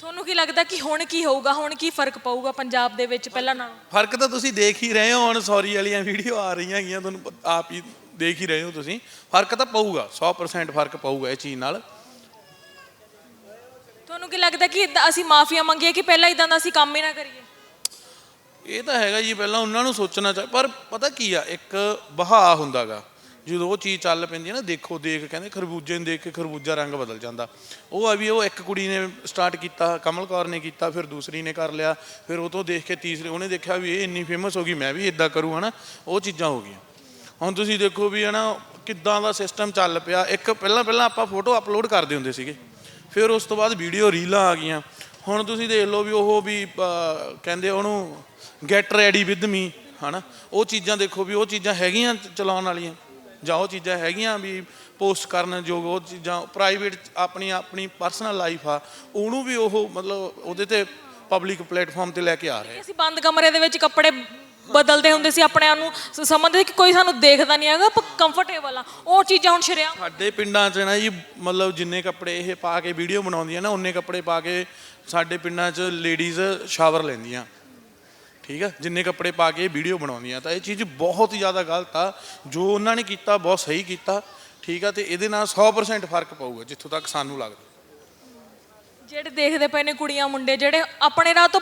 Speaker 4: ਤੁਹਾਨੂੰ ਕੀ ਲੱਗਦਾ ਕਿ ਹੁਣ ਕੀ ਹੋਊਗਾ? ਹੁਣ ਕੀ ਫ਼ਰਕ ਪਊਗਾ ਪੰਜਾਬ ਦੇ ਵਿੱਚ ਪਹਿਲਾਂ ਨਾਲੋਂ?
Speaker 3: ਫ਼ਰਕ ਤਾਂ ਤੁਸੀਂ ਦੇਖ ਹੀ ਰਹੇ ਹੋ ਹੁਣ ਸੌਰੀ ਵਾਲੀਆਂ ਵੀਡੀਓ ਆ ਰਹੀਆਂ ਹੈਗੀਆਂ ਤੁਹਾਨੂੰ ਆਪ ਹੀ ਦੇਖ ਹੀ ਰਹੇ ਹੋ ਤੁਸੀਂ। ਫ਼ਰਕ ਤਾਂ ਪਊਗਾ 100% ਫ਼ਰਕ ਪਊਗਾ ਇਹ ਚੀਜ਼ ਨਾਲ।
Speaker 4: ਤੁਹਾਨੂੰ ਕੀ ਲੱਗਦਾ ਕਿ ਏਦਾਂ ਅਸੀਂ ਮਾਫ਼ੀਆ ਮੰਗੀਏ ਕਿ ਪਹਿਲਾਂ ਇਦਾਂ ਦਾ ਅਸੀਂ ਕੰਮ ਹੀ ਨਾ ਕਰੀਏ?
Speaker 3: ਇਹ ਤਾਂ ਹੈਗਾ ਜੀ, ਪਹਿਲਾਂ ਉਹਨਾਂ ਨੂੰ ਸੋਚਣਾ ਚਾਹੀਦਾ ਪਰ ਪਤਾ ਕੀ ਆ, ਇੱਕ ਬਹਾ ਹੁੰਦਾਗਾ। ਜਦੋਂ ਉਹ ਚੀਜ਼ ਚੱਲ ਪੈਂਦੀ ਹੈ ਨਾ, ਦੇਖੋ, ਦੇਖ ਕਹਿੰਦੇ ਖਰਬੂਜੇ ਨੂੰ ਦੇਖ ਕੇ ਖਰਬੂਜਾ ਰੰਗ ਬਦਲ ਜਾਂਦਾ। ਉਹ ਆ ਵੀ ਉਹ ਇੱਕ ਕੁੜੀ ਨੇ ਸਟਾਰਟ ਕੀਤਾ, ਕਮਲ ਕੌਰ ਨੇ ਕੀਤਾ, ਫਿਰ ਦੂਸਰੀ ਨੇ ਕਰ ਲਿਆ, ਫਿਰ ਉਹ ਤੋਂ ਦੇਖ ਕੇ ਤੀਸਰੇ, ਉਹਨੇ ਦੇਖਿਆ ਵੀ ਇਹ ਇੰਨੀ ਫੇਮਸ ਹੋ ਗਈ, ਮੈਂ ਵੀ ਇਦਾਂ ਕਰੂੰ, ਹਨਾ? ਉਹ ਚੀਜ਼ਾਂ ਹੋ ਗਈਆਂ। ਹੁਣ ਤੁਸੀਂ ਦੇਖੋ ਵੀ, ਹਨਾ, ਕਿੱਦਾਂ ਦਾ ਸਿਸਟਮ ਚੱਲ ਪਿਆ। ਇੱਕ ਪਹਿਲਾਂ ਪਹਿਲਾਂ ਆਪਾਂ ਫੋਟੋ ਅਪਲੋਡ ਕਰਦੇ ਹੁੰਦੇ ਸੀਗੇ। ਫਿਰ ਉਸ ਤੋਂ ਬਾਅਦ ਵੀਡੀਓ ਰੀਲਾਂ ਆ ਗਈਆਂ। ਹੁਣ ਤੁਸੀਂ ਦੇਖ ਲਓ ਵੀ ਉਹ ਵੀ ਕਹਿੰਦੇ ਉਹਨੂੰ ਗੈਟ ਰੈਡੀ ਵਿਦ ਮੀ ਹਨਾ? ਉਹ ਚੀਜ਼ਾਂ ਦੇਖੋ ਵੀ ਉਹ ਚੀਜ਼ਾਂ ਹੈਗੀਆਂ ਚਲਾਉਣ ਵਾਲੀਆਂ, ਜਾਂ ਉਹ ਚੀਜ਼ਾਂ ਹੈਗੀਆਂ ਵੀ ਪੋਸਟ ਕਰਨ ਯੋਗ ਉਹ ਚੀਜ਼ਾਂ ਪ੍ਰਾਈਵੇਟ ਆਪਣੀ ਆਪਣੀ ਪਰਸਨਲ ਲਾਈਫ ਆ, ਉਹਨੂੰ ਵੀ ਉਹ ਮਤਲਬ ਉਹਦੇ ਤੇ ਪਬਲਿਕ ਪਲੇਟਫਾਰਮ ਤੇ ਲੈ ਕੇ ਆ ਰਹੇ
Speaker 4: ਅਸੀਂ ਬੰਦ ਕਮਰੇ ਦੇ ਵਿੱਚ ਕੱਪੜੇ ਬਦਲਦੇ ਹੁੰਦੇ ਸੀ ਆਪਣੇ ਆਪ ਨੂੰ ਸ- ਸਮਝਦੇ ਕਿ ਕੋਈ ਸਾਨੂੰ ਦੇਖਦਾ ਨਹੀਂ ਹੈਗਾ ਪਰ ਕੰਫਰਟੇਬਲ ਆ। ਉਹ ਚੀਜ਼ਾਂ ਹੁਣ ਸ਼ਰਿਆ
Speaker 3: ਸਾਡੇ ਪਿੰਡਾਂ 'ਚ ਨਾ ਜੀ ਮਤਲਬ ਜਿੰਨੇ ਕੱਪੜੇ ਇਹ ਪਾ ਕੇ ਵੀਡੀਓ ਬਣਾਉਂਦੀਆਂ ਨਾ ਉਨੇ ਕੱਪੜੇ ਪਾ ਕੇ ਸਾਡੇ ਪਿੰਡਾਂ 'ਚ ਲੇਡੀਜ਼ ਸ਼ਾਵਰ ਲੈਂਦੀਆਂ। ਠੀਕ ਆ? ਜਿੰਨੇ ਕੱਪੜੇ ਪਾ ਕੇ ਵੀਡੀਓ ਬਣਾਉਂਦੀਆਂ। ਤਾਂ ਇਹ ਚੀਜ਼ ਬਹੁਤ ਹੀ ਜ਼ਿਆਦਾ ਗਲਤ ਆ। ਜੋ ਉਹਨਾਂ ਨੇ ਕੀਤਾ ਬਹੁਤ ਸਹੀ ਕੀਤਾ। ਠੀਕ ਆ? ਤੇ ਇਹਦੇ ਨਾਲ 100% ਫ਼ਰਕ ਪਊਗਾ ਜਿੱਥੋਂ ਤੱਕ ਸਾਨੂੰ ਲੱਗਦਾ।
Speaker 4: ਜਿਹੜੇ ਦੇਖਦੇ ਪਏ ਨੇ ਕੁੜੀਆਂ ਮੁੰਡੇ ਜਿਹੜੇ ਆਪਣੇ ਰਾਹ ਤੋਂ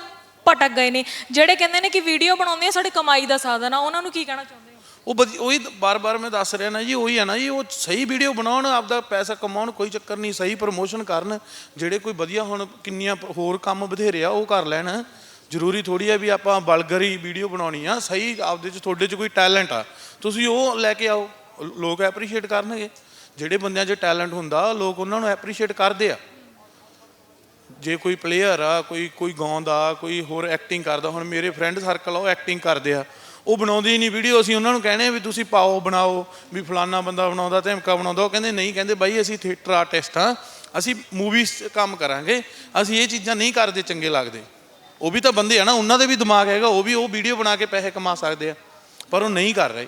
Speaker 4: ਭਟਕ ਗਏ ਨੇ। ਜਿਹੜੇ ਕਹਿੰਦੇ ਨੇ ਕਿ ਵੀਡੀਓ ਬਣਾਉਂਦੇ ਆ, ਸਾਡੀ ਕਮਾਈ ਦਾ ਸਾਧਨ ਆ, ਉਹਨਾਂ ਨੂੰ ਕੀ ਕਹਿਣਾ ਚਾਹੁੰਦੇ ਹੋ?
Speaker 3: ਉਹ ਵਧੀ- ਉਹੀ ਬਾਰ-ਬਾਰ ਮੈਂ ਦੱਸ ਰਿਹਾ ਨਾ ਜੀ, ਉਹੀ ਆ ਨਾ ਜੀ, ਉਹ ਸਹੀ ਵੀਡੀਓ ਬਣਾਉਣ, ਆਪਦਾ ਪੈਸਾ ਕਮਾਉਣ ਕੋਈ ਚੱਕਰ ਨਹੀਂ, ਸਹੀ ਪ੍ਰਮੋਸ਼ਨ ਕਰਨ, ਜਿਹੜੇ ਕੋਈ ਵਧੀਆ ਹੁਣ ਕਿੰਨੀਆਂ ਹੋਰ ਕੰਮ ਬਥੇਰੇ ਆ, ਉਹ ਕਰ ਲੈਣ। ਜ਼ਰੂਰੀ ਥੋੜੀ ਆ ਵੀ ਆਪਾਂ ਬਲਗਰੀ ਵੀਡੀਓ ਬਣਾਉਣੀ ਆ, ਸਹੀ ਆਪਦੇ ਚ, ਤੁਹਾਡੇ ਚ ਕੋਈ ਟੈਲੈਂਟ ਆ। ਤੁਸੀਂ ਉਹ ਲੈ ਕੇ ਆਓ, ਲੋਕ ਐਪਰੀਸ਼ੀਏਟ ਕਰਨਗੇ। ਜਿਹੜੇ ਬੰਦਿਆਂ 'ਚ ਟੈਲੈਂਟ ਹੁੰਦਾ, ਲੋਕ ਉਹਨਾਂ ਨੂੰ ਐਪਰੀਸ਼ੀਏਟ ਕਰਦੇ ਆ। ਜੇ ਕੋਈ ਪਲੇਅਰ ਆ, ਕੋਈ ਕੋਈ ਗਾਉਂਦਾ, ਕੋਈ ਹੋਰ ਐਕਟਿੰਗ ਕਰਦਾ, ਹੁਣ ਮੇਰੇ ਫਰੈਂਡ ਸਰਕਲ ਆ, ਉਹ ਐਕਟਿੰਗ ਕਰਦੇ ਆ। ਉਹ ਬਣਾਉਂਦੇ ਹੀ ਨਹੀਂ ਵੀਡੀਓ ਅਸੀਂ ਉਹਨਾਂ ਨੂੰ ਕਹਿੰਦੇ ਵੀ ਤੁਸੀਂ ਪਾਓ, ਬਣਾਓ, ਵੀ ਫਲਾਨਾ ਬੰਦਾ ਬਣਾਉਂਦਾ, ਧਮਕਾ ਬਣਾਉਂਦਾ, ਉਹ ਕਹਿੰਦੇ ਨਹੀਂ, ਕਹਿੰਦੇ ਬਾਈ ਅਸੀਂ ਥੀਏਟਰ ਆਰਟਿਸਟ ਆ ਅਸੀਂ ਮੂਵੀਜ਼ 'ਚ ਕੰਮ ਕਰਾਂਗੇ, ਅਸੀਂ ਇਹ ਚੀਜ਼ਾਂ ਨਹੀਂ ਕਰਦੇ ਚੰਗੇ ਲੱਗਦੇ। ਉਹ ਵੀ ਤਾਂ ਬੰਦੇ ਆ ਨਾ, ਉਹਨਾਂ ਦੇ ਵੀ ਦਿਮਾਗ ਹੈਗਾ, ਉਹ ਵੀ ਉਹ ਵੀਡੀਓ ਬਣਾ ਕੇ ਪੈਸੇ ਕਮਾ ਸਕਦੇ ਆ, ਪਰ ਉਹ ਨਹੀਂ ਕਰ ਰਹੇ।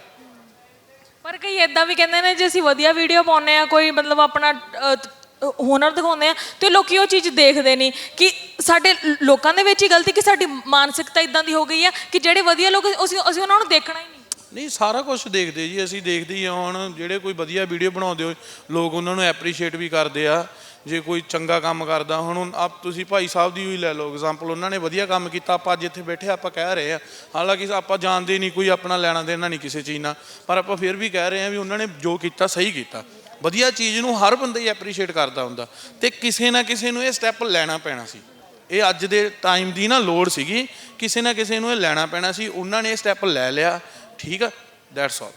Speaker 4: ਪਰ ਕਈ ਇਦਾਂ ਵੀ ਕਹਿੰਦੇ ਨੇ, ਜੇ ਅਸੀਂ ਵਧੀਆ ਵੀਡੀਓ ਪਾਉਂਦੇ ਆ, ਕੋਈ ਮਤਲਬ ਆਪਣਾ ਅਹ, ਹੁਨਰ ਦਿਖਾਉਂਦੇ ਆ ਤੇ ਲੋਕੀ ਉਹ ਚੀਜ਼ ਦੇਖਦੇ ਨਹੀਂ ਕਿ ਸਾਡੇ ਲ- ਲੋਕਾਂ ਦੇ ਵਿੱਚ ਹੀ ਗਲਤੀ ਕਿ ਸਾਡੀ ਮਾਨਸਿਕਤਾ ਇਦਾਂ ਦੀ ਹੋ ਗਈ ਆ ਕਿ ਜਿਹੜੇ ਵਧੀਆ ਲੋਕ ਅਸੀਂ ਅਸੀਂ ਉਹਨਾਂ ਨੂੰ ਦੇਖਣਾ ਹੀ ਨਹੀਂ।
Speaker 3: ਨਹੀਂ ਸਾਰਾ ਕੁਝ ਦੇਖਦੇ ਜੀ ਅਸੀਂ ਦੇਖਦੇ ਹੀ ਹਾਂ ਹੁਣ ਜਿਹੜੇ ਕੋਈ ਵਧੀਆ ਵੀਡੀਓ ਬਣਾਉਂਦੇ ਹੋ ਲੋਕ ਉਹਨਾਂ ਨੂੰ ਐਪਰੀਸ਼ੀਏਟ ਵੀ ਕਰਦੇ ਆ। ਜੇ ਕੋਈ ਚੰਗਾ ਕੰਮ ਕਰਦਾ ਹੁਣ ਆਪ ਤੁਸੀਂ ਭਾਈ ਸਾਹਿਬ ਦੀ ਹੀ ਲੈ ਲਓ ਐਗਜ਼ਾਮਪਲ ਉਹਨਾਂ ਨੇ ਵਧੀਆ ਕੰਮ ਕੀਤਾ ਆਪਾਂ ਅੱਜ ਇੱਥੇ ਬੈਠੇ ਆਪਾਂ ਕਹਿ ਰਹੇ ਆ। ਹਾਲਾਂਕਿ ਆਪਾਂ ਜਾਣਦੇ ਨਹੀਂ ਕੋਈ ਆਪਣਾ ਲੈਣਾ ਦੇਣਾ ਨਹੀਂ ਕਿਸੇ ਚੀਜ਼ ਨਾਲ ਪਰ ਆਪਾਂ ਫਿਰ ਵੀ ਕਹਿ ਰਹੇ ਆ ਵੀ ਉਹਨਾਂ ਨੇ ਜੋ ਕੀਤਾ ਸਹੀ ਕੀਤਾ। ਵਧੀਆ ਚੀਜ਼ ਨੂੰ ਹਰ ਬੰਦਾ ਹੀ ਐਪਰੀਸ਼ੀਏਟ ਕਰਦਾ ਹੁੰਦਾ ਤੇ ਕਿਸੇ ਨਾ ਕਿਸੇ ਨੂੰ ਇਹ ਸਟੈਪ ਲੈਣਾ ਪੈਣਾ ਸੀ। ਇਹ ਅੱਜ ਦੇ ਟਾਈਮ ਦੀ ਨਾ ਲੋੜ ਸੀਗੀ, ਕਿਸੇ ਨਾ ਕਿਸੇ ਨੂੰ ਇਹ ਲੈਣਾ ਪੈਣਾ ਸੀ, ਉਹਨਾਂ ਨੇ ਇਹ ਸਟੈਪ ਲੈ ਲਿਆ, ਠੀਕ ਆ? That's all